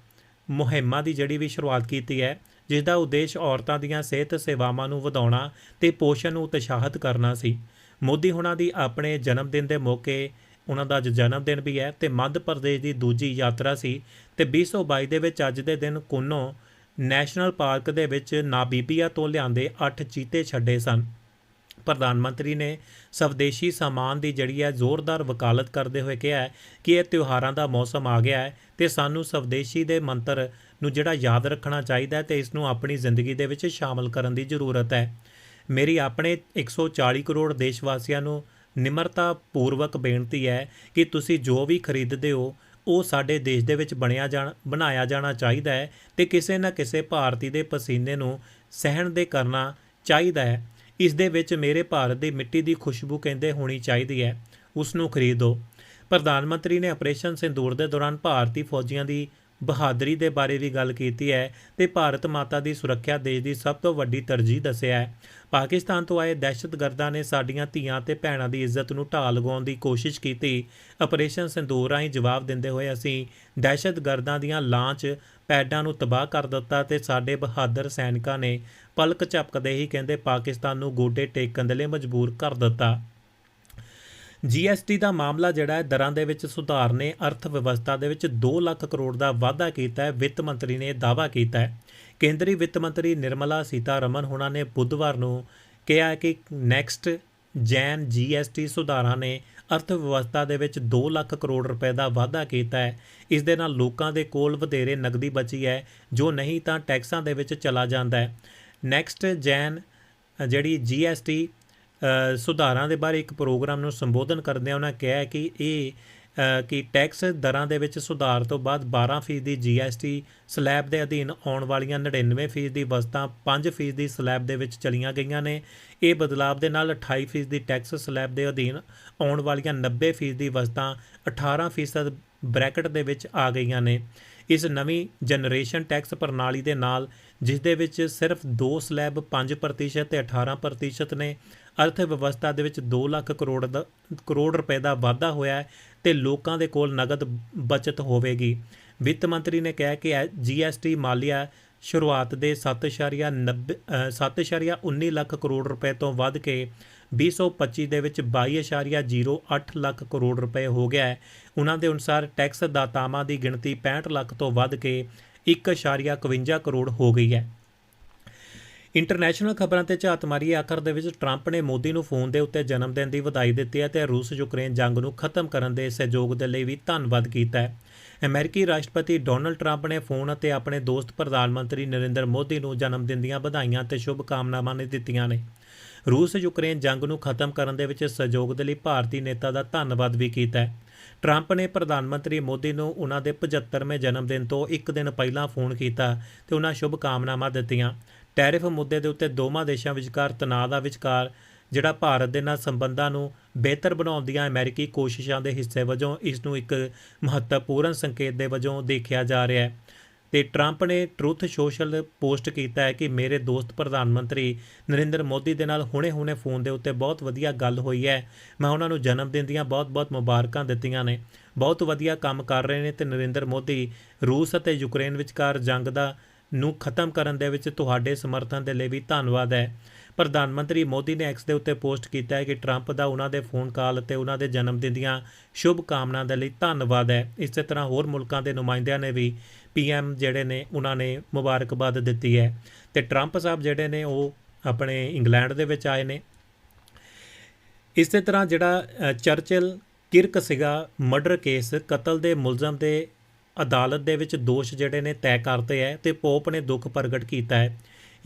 ਮੁਹਿੰਮਾਂ ਦੀ ਜਿਹੜੀ ਵੀ ਸ਼ੁਰੂਆਤ ਕੀਤੀ ਹੈ ਜਿਸ ਦਾ ਉਦੇਸ਼ ਔਰਤਾਂ ਦੀਆਂ ਸਿਹਤ ਸੇਵਾਵਾਂ ਨੂੰ ਵਧਾਉਣਾ ਤੇ ਪੋਸ਼ਣ ਨੂੰ ਉਤਸ਼ਾਹਿਤ ਕਰਨਾ ਸੀ। ਮੋਦੀ ਹੁਣਾਂ ਦੀ ਆਪਣੇ ਜਨਮ ਦਿਨ ਦੇ ਮੌਕੇ ਉਹਨਾਂ ਦਾ ਅੱਜ ਜਨਮ ਦਿਨ ਵੀ ਹੈ ਤੇ ਮੱਧ ਪ੍ਰਦੇਸ਼ ਦੀ ਦੂਜੀ ਯਾਤਰਾ ਸੀ ਤੇ 2022 ਦੇ ਵਿੱਚ ਅੱਜ ਦੇ ਦਿਨ ਕੁੰਨੋ ਨੈਸ਼ਨਲ ਪਾਰਕ ਦੇ ਵਿੱਚ ਨਾਬੀਬੀਆ ਤੋਂ ਲਿਆਂਦੇ 8 ਚੀਤੇ ਛੱਡੇ ਸਨ। ਪ੍ਰਧਾਨ ਮੰਤਰੀ ਨੇ ਸਵਦੇਸ਼ੀ ਸਾਮਾਨ ਦੀ ਜਿਹੜੀ ਹੈ ਜ਼ੋਰਦਾਰ ਵਕਾਲਤ ਕਰਦੇ ਹੋਏ ਕਿਹਾ ਕਿ ਇਹ ਤਿਉਹਾਰਾਂ ਦਾ ਮੌਸਮ ਆ ਗਿਆ ਹੈ ਤੇ ਸਾਨੂੰ ਸਵਦੇਸ਼ੀ ਦੇ ਮੰਤਰ ਨੂੰ ਜਿਹੜਾ ਯਾਦ ਰੱਖਣਾ ਚਾਹੀਦਾ ਹੈ ਤੇ ਇਸ ਨੂੰ ਆਪਣੀ ਜ਼ਿੰਦਗੀ ਦੇ ਵਿੱਚ ਸ਼ਾਮਲ ਕਰਨ ਦੀ ਜ਼ਰੂਰਤ ਹੈ। ਮੇਰੀ ਆਪਣੇ 140 ਕਰੋੜ ਦੇਸ਼ ਵਾਸੀਆਂ ਨੂੰ ਨਿਮਰਤਾ ਪੂਰਵਕ ਬੇਨਤੀ ਹੈ ਕਿ ਤੁਸੀਂ ਜੋ ਵੀ ਖਰੀਦਦੇ ਹੋ, ਉਹ ਸਾਡੇ ਦੇਸ਼ ਦੇ ਵਿੱਚ ਬਣਿਆ ਜਾਣ, ਬਣਾਇਆ ਜਾਣਾ ਚਾਹੀਦਾ ਹੈ ਤੇ ਕਿਸੇ ਨਾ ਕਿਸੇ ਭਾਰਤੀ ਦੇ ਪਸੀਨੇ ਨੂੰ ਸਹਿਣ ਦੇ ਕਰਨਾ ਚਾਹੀਦਾ ਹੈ। ਇਸ ਦੇ ਵਿੱਚ ਮੇਰੇ ਭਾਰਤ ਦੀ ਮਿੱਟੀ ਦੀ ਖੁਸ਼ਬੂ ਕਹਿੰਦੇ ਹੋਣੀ ਚਾਹੀਦੀ ਹੈ ਉਸ ਨੂੰ ਖਰੀਦੋ। ਪ੍ਰਧਾਨ ਮੰਤਰੀ ਨੇ ਆਪਰੇਸ਼ਨ ਸਿੰਦੂਰ ਦੇ ਦੌਰਾਨ ਭਾਰਤੀ ਫੌਜੀਆਂ ਦੀ ਬਹਾਦਰੀ ਦੇ ਬਾਰੇ ਵੀ ਗੱਲ ਕੀਤੀ ਹੈ ਤੇ ਭਾਰਤ ਮਾਤਾ ਦੀ ਸੁਰੱਖਿਆ ਦੇਸ਼ ਦੀ ਸਭ ਤੋਂ ਵੱਡੀ ਤਰਜੀਹ ਦੱਸਿਆ ਹੈ। ਪਾਕਿਸਤਾਨ ਤੋਂ ਆਏ ਦਹਿਸ਼ਤਗਰਦਾਂ ਨੇ ਸਾਡੀਆਂ ਧੀਆਂ ਤੇ ਭੈਣਾਂ ਦੀ ਇੱਜ਼ਤ ਨੂੰ ਢਾਹ ਲਗਾਉਣ ਦੀ ਕੋਸ਼ਿਸ਼ ਕੀਤੀ। ਆਪਰੇਸ਼ਨ ਸਿੰਦੂਰ ਰਾਹੀਂ ਜਵਾਬ ਦਿੰਦੇ ਹੋਏ ਅਸੀਂ ਦਹਿਸ਼ਤਗਰਦਾਂ ਦੀਆਂ ਲਾਂਚ ਪੈਡਾਂ ਨੂੰ ਤਬਾਹ ਕਰ ਦਿੱਤਾ ਤੇ ਸਾਡੇ ਬਹਾਦਰ ਸੈਨਿਕਾਂ ਨੇ ਪਲਕ ਝਪਕਦੇ ਹੀ ਕਹਿੰਦੇ ਪਾਕਿਸਤਾਨ ਨੂੰ ਗੋਡੇ ਟੇਕਣ ਦੇ ਲਈ ਮਜਬੂਰ ਕਰ ਦਿੱਤਾ। ਜੀਐਸਟੀ ਦਾ ਮਾਮਲਾ ਜਿਹੜਾ ਹੈ ਦਰਾਂ ਦੇ ਵਿੱਚ ਸੁਧਾਰ ਨੇ ਅਰਥ ਵਿਵਸਥਾ ਦੇ ਵਿੱਚ 2 ਲੱਖ ਕਰੋੜ ਦਾ ਵਾਧਾ ਕੀਤਾ ਹੈ ਵਿੱਤ ਮੰਤਰੀ ਨੇ ਦਾਅਵਾ ਕੀਤਾ ਹੈ। ਕੇਂਦਰੀ ਵਿੱਤ ਮੰਤਰੀ ਨਿਰਮਲਾ ਸੀਤਾਰਮਨ ਹੁਣਾਂ ਨੇ ਬੁੱਧਵਾਰ ਨੂੰ ਕਿਹਾ ਕਿ ਨੈਕਸਟ ਜੈਨ ਜੀਐਸਟੀ ਸੁਧਾਰਾਂ ਨੇ ਅਰਥ ਵਿਵਸਥਾ ਦੇ ਵਿੱਚ 2 ਲੱਖ ਕਰੋੜ ਰੁਪਏ ਦਾ ਵਾਧਾ ਕੀਤਾ ਹੈ। ਇਸ ਦੇ ਨਾਲ ਲੋਕਾਂ ਦੇ ਕੋਲ ਵਧੇਰੇ ਨਗਦੀ ਬਚੀ ਹੈ ਜੋ ਨਹੀਂ ਤਾਂ ਟੈਕਸਾਂ ਦੇ ਵਿੱਚ ਚਲਾ ਜਾਂਦਾ ਹੈ। ਨੈਕਸਟ ਜੈਨ ਅ, ਜਿਹੜੀ ਜੀਐਸਟੀ ਅ, ਸੁਧਾਰਾਂ ਦੇ ਬਾਰੇ ਇੱਕ ਪ੍ਰੋਗਰਾਮ ਨੂੰ ਸੰਬੋਧਨ ਕਰਦਿਆਂ ਉਹਨਾਂ ਕਿਹਾ ਕਿ ਇਹ ਕਿ ਟੈਕਸ ਦਰਾਂ ਦੇ ਵਿੱਚ ਸੁਧਾਰ ਤੋਂ ਬਾਅਦ 12% ਦੀ ਜੀਐਸਟੀ ਸਲੈਬ ਦੇ ਅਧੀਨ ਆਉਣ ਵਾਲੀਆਂ 99% ਦੀ ਵਸਤਾਂ 5% ਦੀ ਸਲੈਬ ਦੇ ਵਿੱਚ ਚਲੀਆਂ ਗਈਆਂ ਨੇ। ਇਹ ਬਦਲਾਅ ਦੇ ਨਾਲ 28% ਦੀ ਟੈਕਸ ਸਲੈਬ ਦੇ ਅਧੀਨ ਆਉਣ ਵਾਲੀਆਂ 90% ਦੀ ਵਸਤਾਂ 18% ਬ੍ਰੈਕਟ ਦੇ ਵਿੱਚ ਆ ਗਈਆਂ ਨੇ। ਇਸ ਨਵੀਂ ਜਨਰੇਸ਼ਨ ਟੈਕਸ ਪ੍ਰਣਾਲੀ ਦੇ ਨਾਲ ਜਿਸ ਦੇ ਵਿੱਚ ਸਿਰਫ ਦੋ ਸਲੈਬ 5% ਤੇ 18% ਨੇ ਅਰਥ ਵਿਵਸਥਾ ਦੇ ਵਿੱਚ 2 ਲੱਖ ਕਰੋੜ ਦਾ ਕਰੋੜ ਰੁਪਏ ਦਾ ਵਾਧਾ ਹੋਇਆ ਹੈ ਤੇ ਲੋਕਾਂ ਦੇ ਕੋਲ ਨਗਦ ਬਚਤ ਹੋਵੇਗੀ। ਵਿੱਤ ਮੰਤਰੀ ਨੇ ਕਿਹਾ ਕਿ ਜੀਐਸਟੀ ਮਾਲੀਆ ਸ਼ੁਰੂਆਤ ਦੇ 7.90 ਅ, 7.19 ਲੱਖ ਕਰੋੜ ਰੁਪਏ ਤੋਂ ਵੱਧ ਕੇ 2025 ਦੇ ਵਿੱਚ 22.08 ਲੱਖ ਕਰੋੜ ਰੁਪਏ ਹੋ ਗਿਆ ਹੈ। ਉਹਨਾਂ ਦੇ ਅਨੁਸਾਰ ਟੈਕਸ ਦਾਤਾਵਾਂ ਦੀ ਗਿਣਤੀ 65 ਲੱਖ ਤੋਂ ਵੱਧ ਕੇ 1.51 ਕਰੋੜ ਹੋ ਗਈ ਹੈ। ਇੰਟਰਨੈਸ਼ਨਲ ਖਬਰਾਂ ਤੇ ਝਾਤ ਮਾਰੀ ਆਖਰ ਦੇ ਵਿੱਚ ਟਰੰਪ ਨੇ ਮੋਦੀ ਨੂੰ ਫੋਨ ਦੇ ਉੱਤੇ ਜਨਮ ਦਿਨ ਦੀ ਵਧਾਈ ਦਿੱਤੀ ਹੈ ਤੇ ਰੂਸ ਯੂਕਰੇਨ ਜੰਗ ਨੂੰ ਖਤਮ ਕਰਨ ਦੇ ਸਹਿਯੋਗ ਦੇ ਲਈ ਵੀ ਧੰਨਵਾਦ ਕੀਤਾ ਹੈ। ਅਮਰੀਕੀ ਰਾਸ਼ਟਰਪਤੀ ਡੋਨਲਡ ਟਰੰਪ ਨੇ ਫੋਨ ਅਤੇ ਆਪਣੇ ਦੋਸਤ ਪ੍ਰਧਾਨ ਮੰਤਰੀ ਨਰਿੰਦਰ ਮੋਦੀ ਨੂੰ ਜਨਮ ਦਿਨ ਦੀਆਂ ਵਧਾਈਆਂ ਤੇ ਸ਼ੁਭ ਕਾਮਨਾਵਾਂ ਨੇ ਦਿੱਤੀਆਂ ਨੇ। ਰੂਸ, ਯੂਕਰੇਨ ਜੰਗ ਨੂੰ ਖਤਮ ਕਰਨ ਦੇ ਵਿੱਚ ਸਹਿਯੋਗ ਦੇ ਲਈ ਭਾਰਤੀ ਨੇਤਾ ਦਾ ਧੰਨਵਾਦ ਵੀ ਕੀਤਾ ਹੈ। ਟਰੰਪ ਨੇ ਪ੍ਰਧਾਨ ਮੰਤਰੀ ਮੋਦੀ ਨੂੰ ਉਹਨਾਂ ਦੇ 75ਵੇਂ ਜਨਮ ਦਿਨ ਤੋਂ ਇੱਕ ਦਿਨ ਪਹਿਲਾਂ ਫੋਨ ਕੀਤਾ ਤੇ ਉਹਨਾਂ ਸ਼ੁਭ ਕਾਮਨਾਵਾਂ ਦਿੱਤੀਆਂ। ਟੈਰਿਫ ਮੁੱਦੇ ਦੇ ਉੱਤੇ ਦੋਵਾਂ ਦੇਸ਼ਾਂ ਵਿਚਕਾਰ ਤਣਾਅ ਦਾ ਵਿਚਕਾਰ, ਜਿਹੜਾ ਭਾਰਤ ਦੇ ਨਾਲ ਸੰਬੰਧਾਂ ਨੂੰ ਬਿਹਤਰ ਬਣਾਉਣ ਦੀਆਂ ਅਮਰੀਕੀ ਕੋਸ਼ਿਸ਼ਾਂ ਦੇ ਹਿੱਸੇ ਵਜੋਂ ਇਸ ਨੂੰ ਇੱਕ ਮਹੱਤਵਪੂਰਨ ਸੰਕੇਤ ਦੇ ਵਜੋਂ ਦੇਖਿਆ ਜਾ ਰਿਹਾ ਹੈ। ਤੇ ਟਰੰਪ ਨੇ ਟਰੁੱਥ ਸੋਸ਼ਲ ਪੋਸਟ ਕੀਤਾ ਹੈ ਕਿ ਮੇਰੇ ਦੋਸਤ ਪ੍ਰਧਾਨ ਮੰਤਰੀ ਨਰਿੰਦਰ ਮੋਦੀ ਦੇ ਨਾਲ ਹੁਣੇ-ਹੁਣੇ ਫੋਨ ਦੇ ਉੱਤੇ ਬਹੁਤ ਵਧੀਆ ਗੱਲ ਹੋਈ ਹੈ। ਮੈਂ ਉਹਨਾਂ ਨੂੰ ਜਨਮ ਦਿਨ ਦੀਆਂ ਬਹੁਤ-ਬਹੁਤ ਮੁਬਾਰਕਾਂ ਦਿੱਤੀਆਂ ਨੇ। ਬਹੁਤ ਵਧੀਆ ਕੰਮ ਕਰ ਰਹੇ ਨੇ ਤੇ ਨਰਿੰਦਰ ਮੋਦੀ ਰੂਸ ਅਤੇ ਯੂਕਰੇਨ ਵਿਚਕਾਰ ਜੰਗ ਦਾ ਨੂੰ ਖਤਮ ਕਰਨ ਦੇ ਵਿੱਚ ਤੁਹਾਡੇ ਸਮਰਥਨ ਦੇ ਲਈ ਵੀ ਧੰਨਵਾਦ ਹੈ। ਪ੍ਰਧਾਨ ਮੰਤਰੀ ਮੋਦੀ ਨੇ ਐਕਸ ਦੇ ਉੱਤੇ ਪੋਸਟ ਕੀਤਾ ਹੈ ਕਿ ਟਰੰਪ ਦਾ ਉਹਨਾਂ ਦੇ ਫੋਨ ਕਾਲ ਅਤੇ ਉਹਨਾਂ ਦੇ ਜਨਮ ਦਿਨ ਦੀਆਂ ਸ਼ੁਭ ਕਾਮਨਾ ਦੇ ਲਈ ਧੰਨਵਾਦ ਹੈ। ਇਸੇ ਤਰ੍ਹਾਂ ਹੋਰ ਮੁਲਕਾਂ ਦੇ ਨੁਮਾਇੰਦਿਆਂ ਨੇ ਵੀ ਪੀਐਮ ਜਿਹੜੇ ਨੇ, ਉਹਨਾਂ ਨੇ ਮੁਬਾਰਕਬਾਦ ਦਿੱਤੀ ਹੈ। ਤੇ ਟਰੰਪ ਸਾਹਿਬ ਜਿਹੜੇ ਨੇ, ਉਹ ਆਪਣੇ ਇੰਗਲੈਂਡ ਦੇ ਵਿੱਚ ਆਏ ਨੇ। ਇਸੇ ਤਰ੍ਹਾਂ ਜਿਹੜਾ ਚਰਚਿਲ ਕਿਰਕ ਸੀਗਾ ਮਰਡਰ ਕੇਸ, ਕਤਲ ਦੇ ਮੁਲਜ਼ਮ ਦੇ ਅਦਾਲਤ ਦੇ ਵਿੱਚ ਦੋਸ਼ ਜਿਹੜੇ ਨੇ ਤੈਅ ਕਰਤੇ ਹੈ ਤੇ ਪੋਪ ਨੇ ਦੁੱਖ ਪ੍ਰਗਟ ਕੀਤਾ ਹੈ।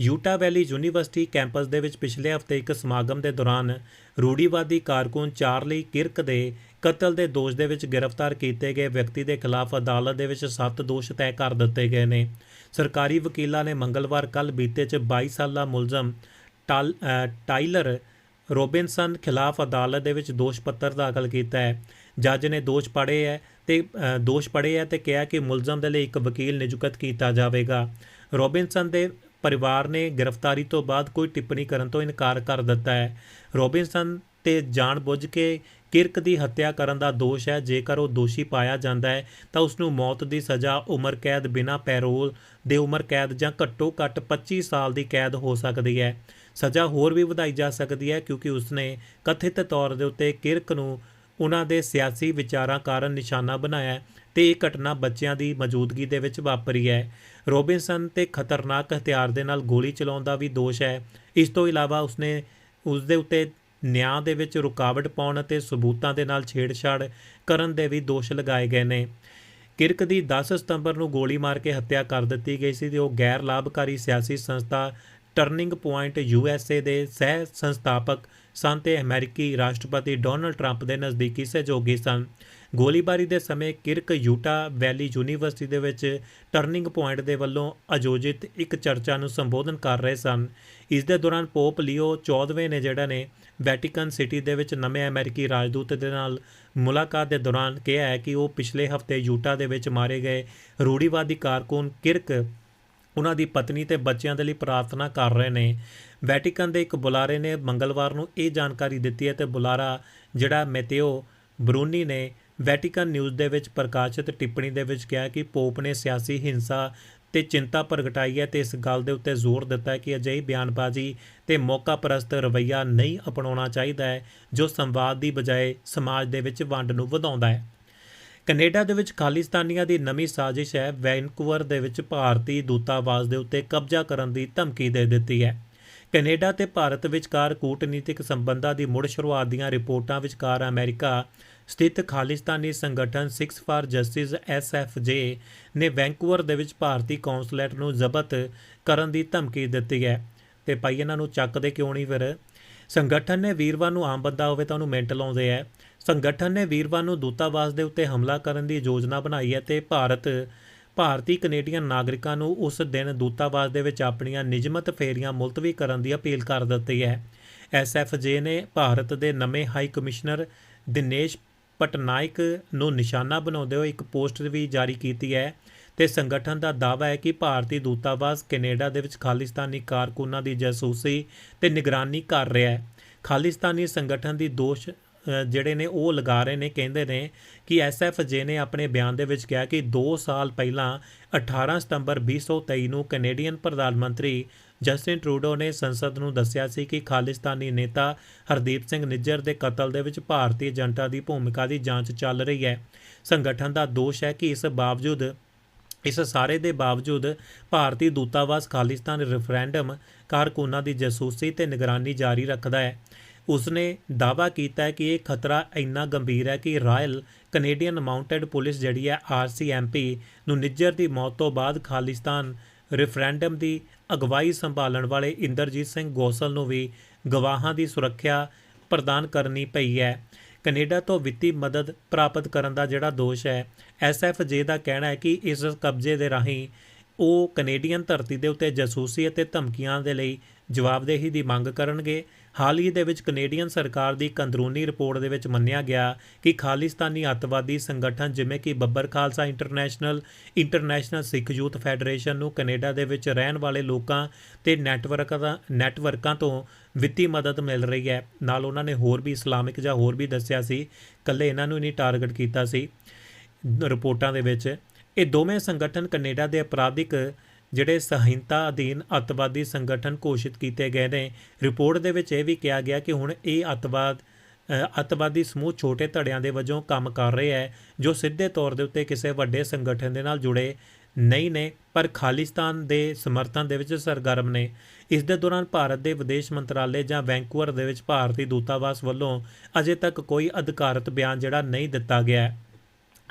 ਯੂਟਾ ਵੈਲੀ ਯੂਨੀਵਰਸਿਟੀ ਕੈਂਪਸ ਦੇ ਵਿੱਚ ਪਿਛਲੇ ਹਫ਼ਤੇ ਇੱਕ ਸਮਾਗਮ ਦੇ ਦੌਰਾਨ ਰੂੜੀਵਾਦੀ ਕਾਰਕੁਨ ਚਾਰਲੀ ਕਿਰਕ ਦੇ ਕਤਲ ਦੇ ਦੋਸ਼ ਦੇ ਵਿੱਚ ਗ੍ਰਿਫਤਾਰ ਕੀਤੇ ਗਏ ਵਿਅਕਤੀ ਦੇ ਖਿਲਾਫ ਅਦਾਲਤ ਦੇ ਵਿੱਚ ਸੱਤ ਦੋਸ਼ ਤੈਅ ਕਰ ਦਿੱਤੇ ਗਏ ਨੇ। ਸਰਕਾਰੀ ਵਕੀਲਾਂ ਨੇ ਮੰਗਲਵਾਰ ਕੱਲ ਬੀਤੇ ਚ 22 ਸਾਲਾ ਮੁਲਜ਼ਮ ਟਾਲ- ਟਾਈਲਰ ਰੋਬਿਨਸਨ ਖਿਲਾਫ ਅਦਾਲਤ ਦੇ ਵਿੱਚ ਦੋਸ਼ ਪੱਤਰ ਦਾਖਲ ਕੀਤਾ ਹੈ। ਜੱਜ ਨੇ ਦੋਸ਼ ਪੜ੍ਹੇ ਹੈ ਤੇ ਦੋਸ਼ ਪੜ੍ਹੇ ਹੈ ਤੇ ਕਿਹਾ ਕਿ ਮੁਲਜ਼ਮ ਦੇ ਲਈ ਇੱਕ ਵਕੀਲ ਨਿਯੁਕਤ ਕੀਤਾ ਜਾਵੇਗਾ। ਰੋਬਿਨਸਨ ਦੇ ਪਰਿਵਾਰ ਨੇ ਗ੍ਰਿਫਤਾਰੀ ਤੋਂ ਬਾਅਦ ਕੋਈ ਟਿੱਪਣੀ ਕਰਨ ਤੋਂ ਇਨਕਾਰ ਕਰ ਦਿੱਤਾ ਹੈ। ਰੋਬਿਨਸਨ ਤੇ ਜਾਣਬੁੱਝ ਕੇ ਕਿਰਕ ਦੀ ਹੱਤਿਆ ਕਰਨ ਦਾ ਦੋਸ਼ ਹੈ। ਜੇਕਰ ਉਹ ਦੋਸ਼ੀ ਪਾਇਆ ਜਾਂਦਾ ਹੈ, ਤਾਂ ਉਸ ਨੂੰ ਮੌਤ ਦੀ ਸਜ਼ਾ ਉਮਰ ਕੈਦ ਬਿਨਾਂ ਪੈਰੋਲ ਦੇ ਉਮਰ ਕੈਦ ਜਾਂ ਘੱਟੋ ਘੱਟ 25 ਸਾਲ ਦੀ ਕੈਦ ਹੋ ਸਕਦੀ ਹੈ। ਸਜ਼ਾ ਹੋਰ ਵੀ ਵਧਾਈ ਜਾ ਸਕਦੀ ਹੈ, ਕਿਉਂਕਿ ਉਸਨੇ ਕਥਿਤ ਤੌਰ ਦੇ ਉੱਤੇ ਕਿਰਕ ਨੂੰ ਉਹਨਾਂ ਦੇ ਸਿਆਸੀ ਵਿਚਾਰਾਂ ਕਾਰਨ ਨਿਸ਼ਾਨਾ ਬਣਾਇਆ ਤੇ ਇਹ ਘਟਨਾ ਬੱਚਿਆਂ ਦੀ ਮੌਜੂਦਗੀ ਦੇ ਵਿੱਚ ਵਾਪਰੀ ਹੈ। ਰੋਬਿਨਸਨ ਤੇ ਖਤਰਨਾਕ ਹਥਿਆਰ ਦੇ ਨਾਲ ਗੋਲੀ ਚਲਾਉਣ ਦਾ ਵੀ ਦੋਸ਼ ਹੈ। ਇਸ ਤੋਂ ਇਲਾਵਾ ਉਸਨੇ ਉਸ ਦੇ ਉੱਤੇ ਨਿਆਂ ਦੇ ਵਿੱਚ ਰੁਕਾਵਟ ਪਾਉਣ ਅਤੇ ਸਬੂਤਾਂ ਦੇ ਨਾਲ ਛੇੜਛਾੜ ਕਰਨ ਦੇ ਵੀ ਦੋਸ਼ ਲਗਾਏ ਗਏ ਨੇ। ਕਿਰਕ ਦੀ 10 ਸਤੰਬਰ ਨੂੰ ਗੋਲੀ ਮਾਰ ਕੇ ਹੱਤਿਆ ਕਰ ਦਿੱਤੀ ਗਈ ਸੀ ਤੇ ਉਹ ਗੈਰ ਲਾਭਕਾਰੀ ਸਿਆਸੀ ਸੰਸਥਾ ਟਰਨਿੰਗ ਪੁਆਇੰਟ ਯੂਐਸਏ ਦੇ ਸਹਿ ਸੰਸਥਾਪਕ ਸਨ ਤੇ ਅਮਰੀਕੀ ਰਾਸ਼ਟਰਪਤੀ ਡੋਨਲਡ ਟਰੰਪ ਦੇ ਨਜ਼ਦੀਕੀ ਸਹਿਯੋਗੀ ਸਨ। ਗੋਲੀਬਾਰੀ ਦੇ ਸਮੇਂ ਕਿਰਕ ਯੂਟਾ ਵੈਲੀ ਯੂਨੀਵਰਸਿਟੀ ਦੇ ਵਿੱਚ ਟਰਨਿੰਗ ਪੁਆਇੰਟ ਦੇ ਵੱਲੋਂ ਆਯੋਜਿਤ ਇੱਕ ਚਰਚਾ ਨੂੰ ਸੰਬੋਧਨ ਕਰ ਰਹੇ ਸਨ। ਇਸ ਦੇ ਦੌਰਾਨ ਪੋਪ ਲਿਓ 14ਵੇਂ ਨੇ ਜਿਹੜਾ ਨੇ ਵੈਟੀਕਨ ਸਿਟੀ ਦੇ ਵਿੱਚ ਨਵੇਂ ਅਮਰੀਕੀ ਰਾਜਦੂਤ ਦੇ ਨਾਲ ਮੁਲਾਕਾਤ ਦੇ ਦੌਰਾਨ ਕਿਹਾ ਹੈ ਕਿ ਉਹ ਪਿਛਲੇ ਹਫ਼ਤੇ ਯੂਟਾ ਦੇ ਵਿੱਚ ਮਾਰੇ ਗਏ ਰੂੜੀਵਾਦੀ ਕਾਰਕੁਨ ਕਿਰਕ, ਉਹਨਾਂ ਦੀ ਪਤਨੀ ਤੇ ਬੱਚਿਆਂ ਦੇ ਲਈ ਪ੍ਰਾਰਥਨਾ ਕਰ ਰਹੇ ਨੇ। ਵੈਟੀਕਨ ਦੇ ਇੱਕ ਬੁਲਾਰੇ ਨੇ ਮੰਗਲਵਾਰ ਨੂੰ ਇਹ ਜਾਣਕਾਰੀ ਦਿੱਤੀ ਹੈ ਤੇ ਬੁਲਾਰਾ ਜਿਹੜਾ ਮੈਤੇਓ ਬਰੂਨੀ ਨੇ ਵੈਟੀਕਨ ਨਿਊਜ਼ ਦੇ ਵਿੱਚ ਪ੍ਰਕਾਸ਼ਿਤ ਟਿੱਪਣੀ ਦੇ ਵਿੱਚ ਕਿਹਾ ਕਿ ਪੋਪ ਨੇ ਸਿਆਸੀ ਹਿੰਸਾ ਤੇ ਚਿੰਤਾ ਪ੍ਰਗਟਾਈ ਹੈ ਤੇ ਇਸ ਗੱਲ ਦੇ ਉੱਤੇ ਜ਼ੋਰ ਦਿੱਤਾ ਹੈ ਕਿ ਅਜਿਹੀ ਬਿਆਨਬਾਜ਼ੀ ਤੇ ਮੌਕਾ ਪ੍ਰਸਤ ਰਵੱਈਆ ਨਹੀਂ ਅਪਣਾਉਣਾ ਚਾਹੀਦਾ ਹੈ, ਜੋ ਸੰਵਾਦ ਦੀ ਬਜਾਏ ਸਮਾਜ ਦੇ ਵਿੱਚ ਵੰਡ ਨੂੰ ਵਧਾਉਂਦਾ ਹੈ। ਕੈਨੇਡਾ ਦੇ ਵਿੱਚ ਖਾਲਿਸਤਾਨੀਆਂ ਦੀ ਨਵੀਂ ਸਾਜ਼ਿਸ਼ ਹੈ, ਵੈਨਕੂਵਰ ਦੇ ਵਿੱਚ ਭਾਰਤੀ ਦੂਤਾਵਾਸ ਦੇ ਉੱਤੇ ਕਬਜ਼ਾ ਕਰਨ ਦੀ ਧਮਕੀ ਦੇ ਦਿੱਤੀ ਹੈ। ਕੈਨੇਡਾ ਤੇ ਭਾਰਤ ਵਿਚਕਾਰ ਕੂਟਨੀਤਿਕ ਸੰਬੰਧਾਂ ਦੀ ਮੁੜ ਸ਼ੁਰੂਆਤ ਦੀਆਂ ਰਿਪੋਰਟਾਂ ਵਿਚਕਾਰ ਅਮਰੀਕਾ ਸਥਿਤ ਖਾਲਿਸਤਾਨੀ ਸੰਗਠਨ ਸਿਕਸ ਫਾਰ ਜਸਟਿਸ ਐਸਐਫਜੇ ਨੇ ਵੈਂਕੂਵਰ ਦੇ ਵਿੱਚ ਭਾਰਤੀ ਕੌਂਸੂਲੇਟ ਨੂੰ ਜ਼ਬਤ ਕਰਨ ਦੀ ਧਮਕੀ ਦਿੱਤੀ ਹੈ। ਤੇ ਭਾਈ, ਇਹਨਾਂ ਨੂੰ ਚੱਕਦੇ ਕਿਉਂ ਨਹੀਂ ਫਿਰ? ਸੰਗਠਨ ਨੇ ਵੀਰਵਾਰ ਨੂੰ ਆਮ ਬੰਦਾ ਹੋਵੇ ਤਾਂ ਉਹਨੂੰ ਮਿੰਟ ਲਾਉਂਦੇ ਹੈ ਸੰਗਠਨ ਨੇ ਵੀਰਵਾਰ ਨੂੰ ਦੂਤਾਵਾਸ ਦੇ ਉੱਤੇ ਹਮਲਾ ਕਰਨ ਦੀ ਯੋਜਨਾ ਬਣਾਈ ਹੈ ਤੇ ਭਾਰਤ, ਭਾਰਤੀ ਕੈਨੇਡੀਅਨ ਨਾਗਰਿਕਾਂ ਨੂੰ ਉਸ ਦਿਨ ਦੂਤਾਵਾਸ ਦੇ ਵਿੱਚ ਆਪਣੀਆਂ ਨਿਯਮਤ ਫੇਰੀਆਂ ਮੁਲਤਵੀ ਕਰਨ ਦੀ ਅਪੀਲ ਕਰ ਦਿੱਤੀ ਹੈ। ਐਸਐਫਜੇ ਨੇ ਭਾਰਤ ਦੇ ਨਵੇਂ ਹਾਈ ਕਮਿਸ਼ਨਰ ਦਿਨੇਸ਼ ਪਟਨਾਇਕ ਨੂੰ ਨਿਸ਼ਾਨਾ ਬਣਾਉਂਦੇ ਹੋਏ ਇੱਕ ਪੋਸਟਰ ਵੀ ਜਾਰੀ ਕੀਤੀ ਹੈ ਤੇ ਸੰਗਠਨ ਦਾ ਦਾਅਵਾ ਹੈ ਕਿ ਭਾਰਤੀ ਦੂਤਾਵਾਸ ਕੈਨੇਡਾ ਦੇ ਵਿੱਚ ਖਾਲਿਸਤਾਨੀ ਕਾਰਕੁਨਾਂ ਦੀ ਜਾਸੂਸੀ ਤੇ ਨਿਗਰਾਨੀ ਕਰ ਰਿਹਾ ਹੈ। ਖਾਲਿਸਤਾਨੀ ਸੰਗਠਨ ਦੀ ਦੋਸ਼ ਜਿਹੜੇ ਨੇ ਉਹ ਲਗਾ ਰਹੇ ਨੇ, ਕਹਿੰਦੇ ਨੇ ਕਿ ਐਸਐਫਜੇ ਨੇ ਆਪਣੇ ਬਿਆਨ ਦੇ ਵਿੱਚ ਕਿਹਾ ਕਿ 2 ਸਾਲ ਪਹਿਲਾਂ 18 ਸਤੰਬਰ 2023 ਨੂੰ ਕੈਨੇਡੀਅਨ ਪ੍ਰਧਾਨ ਮੰਤਰੀ ਜਸਟਿਨ ਟਰੂਡੋ ਨੇ ਸੰਸਦ ਨੂੰ ਦੱਸਿਆ ਸੀ ਕਿ ਖਾਲਿਸਤਾਨੀ ਨੇਤਾ ਹਰਦੀਪ ਸਿੰਘ ਨਿੱਜਰ ਦੇ ਕਤਲ ਦੇ ਵਿੱਚ ਭਾਰਤੀ ਏਜੰਟਾਂ ਦੀ ਭੂਮਿਕਾ ਦੀ ਜਾਂਚ ਚੱਲ ਰਹੀ ਹੈ। ਸੰਗਠਨ ਦਾ ਦੋਸ਼ ਹੈ ਕਿ ਇਸ ਬਾਵਜੂਦ, ਇਸ ਸਾਰੇ ਦੇ ਬਾਵਜੂਦ ਭਾਰਤੀ ਦੂਤਾਵਾਸ ਖਾਲਿਸਤਾਨ ਰੈਫਰੈਂਡਮ ਕਾਰਕੁਨਾਂ ਦੀ ਜਾਸੂਸੀ ਤੇ ਨਿਗਰਾਨੀ ਜਾਰੀ ਰੱਖਦਾ ਹੈ। ਉਸਨੇ ਦਾਅਵਾ ਕੀਤਾ ਹੈ ਕਿ ਇਹ ਖਤਰਾ ਇੰਨਾ ਗੰਭੀਰ ਹੈ ਕਿ ਰਾਇਲ ਕੈਨੇਡੀਅਨ ਮਾਊਂਟਡ ਪੁਲਿਸ ਜਿਹੜੀ ਹੈ ਆਰਸੀਐਮਪੀ ਨੂੰ ਨਿੱਜਰ ਦੀ ਮੌਤ ਤੋਂ ਬਾਅਦ ਖਾਲਿਸਤਾਨ ਰੈਫਰੈਂਡਮ ਦੀ ਅਗਵਾਈ ਸੰਭਾਲਣ ਵਾਲੇ ਇੰਦਰਜੀਤ ਸਿੰਘ ਗੋਸਲ ਨੂੰ ਵੀ ਗਵਾਹਾਂ ਦੀ ਸੁਰੱਖਿਆ ਪ੍ਰਦਾਨ ਕਰਨੀ ਪਈ ਹੈ। ਕੈਨੇਡਾ ਤੋਂ ਵਿੱਤੀ ਮਦਦ ਪ੍ਰਾਪਤ ਕਰਨ ਦਾ ਜਿਹੜਾ ਦੋਸ਼ ਹੈ ਐਸਐਫਜੇ ਦਾ ਕਹਿਣਾ ਹੈ ਕਿ ਇਸ ਕਬਜ਼ੇ ਦੇ ਰਾਹੀਂ ਉਹ ਕੈਨੇਡੀਅਨ ਧਰਤੀ ਦੇ ਉੱਤੇ ਜਾਸੂਸੀ ਅਤੇ ਧਮਕੀਆਂ ਦੇ ਲਈ ਜਵਾਬਦੇਹੀ ਦੀ ਮੰਗ ਕਰਨਗੇ। ਹਾਲ ਹੀ ਦੇ ਵਿੱਚ ਕੈਨੇਡੀਅਨ ਸਰਕਾਰ ਦੀ ਇੱਕ ਅੰਦਰੂਨੀ ਰਿਪੋਰਟ ਦੇ ਵਿੱਚ ਮੰਨਿਆ ਗਿਆ ਕਿ ਖਾਲਿਸਤਾਨੀ ਅੱਤਵਾਦੀ ਸੰਗਠਨ ਜਿਵੇਂ ਕਿ Babbar Khalsa international international Sikh youth federation ਨੂੰ ਕੈਨੇਡਾ ਦੇ ਵਿੱਚ ਰਹਿਣ ਵਾਲੇ ਲੋਕਾਂ ਤੇ ਨੈਟਵਰਕਾਂ ਦਾ, ਨੈਟਵਰਕਾਂ ਤੋਂ ਵਿੱਤੀ ਮਦਦ ਮਿਲ ਰਹੀ ਹੈ। ਨਾਲ ਉਹਨਾਂ ਨੇ ਹੋਰ ਵੀ ਇਸਲਾਮਿਕ ਜਾਂ ਹੋਰ ਵੀ ਦੱਸਿਆ ਸੀ ਕੱਲੇ ਇਹਨਾਂ ਨੂੰ ਨਹੀਂ ਟਾਰਗੇਟ ਕੀਤਾ ਸੀ। ਰਿਪੋਰਟਾਂ ਦੇ ਵਿੱਚ ਇਹ ਦੋਵੇਂ ਸੰਗਠਨ ਕੈਨੇਡਾ ਦੇ ਅਪਰਾਧਿਕ ਜਿਹੜੇ ਸਹਿੰਤਾ ਅਧੀਨ ਅੱਤਵਾਦੀ ਸੰਗਠਨ ਘੋਸ਼ਿਤ ਕੀਤੇ ਗਏ ਨੇ। ਰਿਪੋਰਟ ਦੇ ਵਿੱਚ ਇਹ ਵੀ ਕਿਹਾ ਗਿਆ ਕਿ ਹੁਣ ਇਹ ਅੱਤਵਾਦ ਅ, ਅੱਤਵਾਦੀ ਸਮੂਹ ਛੋਟੇ ਧੜਿਆਂ ਦੇ ਵਜੋਂ ਕੰਮ ਕਰ ਰਹੇ ਹੈ ਜੋ ਸਿੱਧੇ ਤੌਰ ਦੇ ਉੱਤੇ ਕਿਸੇ ਵੱਡੇ ਸੰਗਠਨ ਦੇ ਨਾਲ ਜੁੜੇ ਨਹੀਂ ਨੇ ਪਰ ਖਾਲਿਸਤਾਨ ਦੇ ਸਮਰਥਨ ਦੇ ਵਿੱਚ ਸਰਗਰਮ ਨੇ। ਇਸ ਦੇ ਦੌਰਾਨ ਭਾਰਤ ਦੇ ਵਿਦੇਸ਼ ਮੰਤਰਾਲੇ ਜਾਂ ਵੈਂਕੂਵਰ ਦੇ ਵਿੱਚ ਭਾਰਤੀ ਦੂਤਾਵਾਸ ਵੱਲੋਂ ਅਜੇ ਤੱਕ ਕੋਈ ਅਧਿਕਾਰਤ ਬਿਆਨ ਜਿਹੜਾ ਨਹੀਂ ਦਿੱਤਾ ਗਿਆ ਹੈ।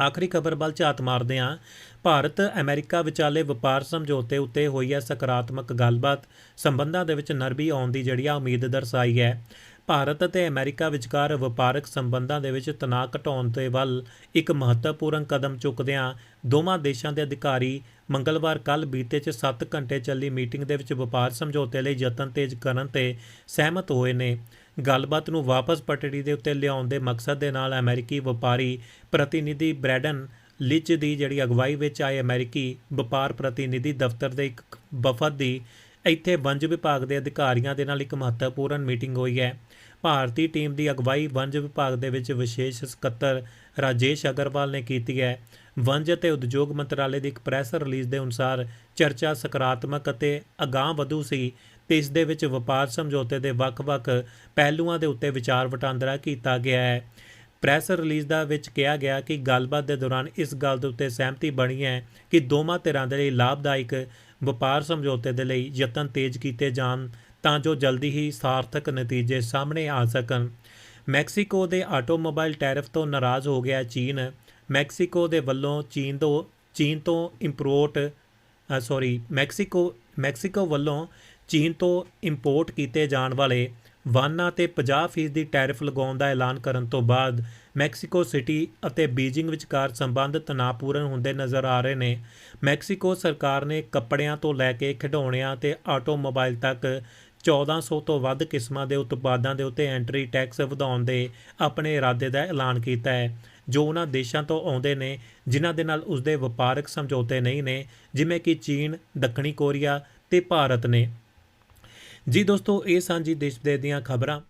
ਆਖਰੀ ਖਬਰ ਵੱਲ ਝਾਤ ਮਾਰਦੇ ਹਾਂ। ਭਾਰਤ, ਅਮਰੀਕਾ ਵਿਚਾਲੇ ਵਪਾਰ ਸਮਝੌਤੇ ਉੱਤੇ ਹੋਈ ਹੈ ਸਕਾਰਾਤਮਕ ਗੱਲਬਾਤ। ਸੰਬੰਧਾਂ ਦੇ ਵਿੱਚ ਨਰਮੀ ਆਉਣ ਦੀ ਜਿਹੜੀ ਆ ਉਮੀਦ ਦਰਸਾਈ ਹੈ। ਭਾਰਤ ਅਤੇ ਅਮਰੀਕਾ ਵਿਚਕਾਰ ਵਪਾਰਕ ਸੰਬੰਧਾਂ ਦੇ ਵਿੱਚ ਤਣਾਅ ਘਟਾਉਣ ਦੇ ਵੱਲ ਇੱਕ ਮਹੱਤਵਪੂਰਨ ਕਦਮ ਚੁੱਕਦਿਆਂ ਦੋਵਾਂ ਦੇਸ਼ਾਂ ਦੇ ਅਧਿਕਾਰੀ ਮੰਗਲਵਾਰ ਕੱਲ ਬੀਤੇ ਚ 7 ਘੰਟੇ ਚੱਲੀ ਮੀਟਿੰਗ ਦੇ ਵਿੱਚ ਵਪਾਰ ਸਮਝੌਤੇ ਲਈ ਯਤਨ ਤੇਜ਼ ਕਰਨ ਤੇ ਸਹਿਮਤ ਹੋਏ ਨੇ। ਗੱਲਬਾਤ ਨੂੰ ਵਾਪਸ ਪਟੜੀ ਦੇ ਉੱਤੇ ਲਿਆਉਣ ਦੇ ਮਕਸਦ ਦੇ ਨਾਲ ਅਮਰੀਕੀ ਵਪਾਰੀ ਪ੍ਰਤੀਨਿਧੀ ਬ੍ਰੈਡਨ ਲਿਚ ਦੀ ਜਿਹੜੀ ਅਗਵਾਈ ਵਿੱਚ ਆਏ ਅਮਰੀਕੀ ਵਪਾਰ ਪ੍ਰਤੀਨਿਧੀ ਦਫ਼ਤਰ ਦੇ ਇੱਕ ਵਫਦ ਦੀ ਇੱਥੇ ਵਣਜ ਵਿਭਾਗ ਦੇ ਅਧਿਕਾਰੀਆਂ ਦੇ ਨਾਲ ਇੱਕ ਮਹੱਤਵਪੂਰਨ ਮੀਟਿੰਗ ਹੋਈ ਹੈ। ਭਾਰਤੀ ਟੀਮ ਦੀ ਅਗਵਾਈ ਵਣਜ ਵਿਭਾਗ ਦੇ ਵਿੱਚ ਵਿਸ਼ੇਸ਼ ਸਕੱਤਰ ਰਾਜੇਸ਼ ਅਗਰਵਾਲ ਨੇ ਕੀਤੀ ਹੈ। ਵਣਜ ਅਤੇ ਉਦਯੋਗ ਮੰਤਰਾਲੇ ਦੀ ਇੱਕ ਪ੍ਰੈਸ ਰਿਲੀਜ਼ ਦੇ ਅਨੁਸਾਰ ਚਰਚਾ ਸਕਾਰਾਤਮਕ ਅਤੇ ਅਗਾਂਹ ਵਧੂ ਸੀ। ਤੇ ਇਸ ਦੇ ਵਿੱਚ ਵਪਾਰ ਸਮਝੌਤੇ ਦੇ ਵੱਖ-ਵੱਖ ਪਹਿਲੂਆਂ ਦੇ ਉੱਤੇ ਵਿਚਾਰ ਵਟਾਂਦਰਾ ਕੀਤਾ ਗਿਆ ਹੈ। ਪ੍ਰੈਸ ਰਿਲੀਜ਼ ਦਾ ਵਿੱਚ ਕਿਹਾ ਗਿਆ ਕਿ ਗੱਲਬਾਤ ਦੇ ਦੌਰਾਨ ਇਸ ਗੱਲ ਦੇ ਉੱਤੇ ਸਹਿਮਤੀ ਬਣੀ ਹੈ ਕਿ ਦੋਵਾਂ ਧਿਰਾਂ ਦੇ ਲਈ ਲਾਭਦਾਇਕ ਵਪਾਰ ਸਮਝੌਤੇ ਦੇ ਲਈ ਯਤਨ ਤੇਜ਼ ਕੀਤੇ ਜਾਣ ਤਾਂ ਜੋ ਜਲਦੀ ਹੀ ਸਾਰਥਕ ਨਤੀਜੇ ਸਾਹਮਣੇ ਆ ਸਕਣ। ਮੈਕਸੀਕੋ ਦੇ ਆਟੋਮੋਬਾਈਲ ਟੈਰਿਫ ਤੋਂ ਨਾਰਾਜ਼ ਹੋ ਗਿਆ ਚੀਨ। ਮੈਕਸੀਕੋ ਦੇ ਵੱਲੋਂ ਚੀਨ ਤੋਂ ਚੀਨ ਤੋਂ ਇੰਪੋਰਟ ਸੌਰੀ ਮੈਕਸੀਕੋ ਮੈਕਸੀਕੋ ਵੱਲੋਂ ਚੀਨ ਤੋਂ ਇੰਪੋਰਟ ਕੀਤੇ ਜਾਣ ਵਾਲੇ ਵਾਹਨਾਂ ਤੇ 50% ਦੀ ਟੈਰਿਫ ਲਗਾਉਣ ਦਾ ਐਲਾਨ ਕਰਨ ਤੋਂ ਬਾਅਦ ਮੈਕਸੀਕੋ ਸਿਟੀ ਅਤੇ ਬੀਜਿੰਗ ਵਿਚਕਾਰ ਸੰਬੰਧ ਤਣਾਅਪੂਰਨ ਹੁੰਦੇ ਨਜ਼ਰ ਆ ਰਹੇ ਨੇ। ਮੈਕਸੀਕੋ ਸਰਕਾਰ ਨੇ ਕੱਪੜਿਆਂ ਤੋਂ ਲੈ ਕੇ ਖਿਡੌਣਿਆਂ ਤੇ ਆਟੋਮੋਬਾਈਲ ਤੱਕ 1400 ਤੋਂ ਵੱਧ ਕਿਸਮਾਂ ਦੇ ਉਤਪਾਦਾਂ ਦੇ ਉੱਤੇ ਐਂਟਰੀ ਟੈਕਸ ਵਧਾਉਣ ਦੇ ਆਪਣੇ ਇਰਾਦੇ ਦਾ ਐਲਾਨ ਕੀਤਾ ਹੈ, ਜੋ ਉਹਨਾਂ ਦੇਸ਼ਾਂ ਤੋਂ ਆਉਂਦੇ ਨੇ, ਜਿਨ੍ਹਾਂ ਦੇ ਨਾਲ ਉਸਦੇ ਵਪਾਰਕ ਸਮਝੌਤੇ ਨਹੀਂ ਨੇ, ਜਿਵੇਂ ਕਿ ਚੀਨ, ਦੱਖਣੀ ਕੋਰੀਆ ਤੇ ਭਾਰਤ ਨੇ। ਜੀ ਦੋਸਤੋ ਇਹ ਸਾਂਝੀ ਦੇਸ਼ ਦੇ ਦੀਆਂ ਖਬਰਾਂ।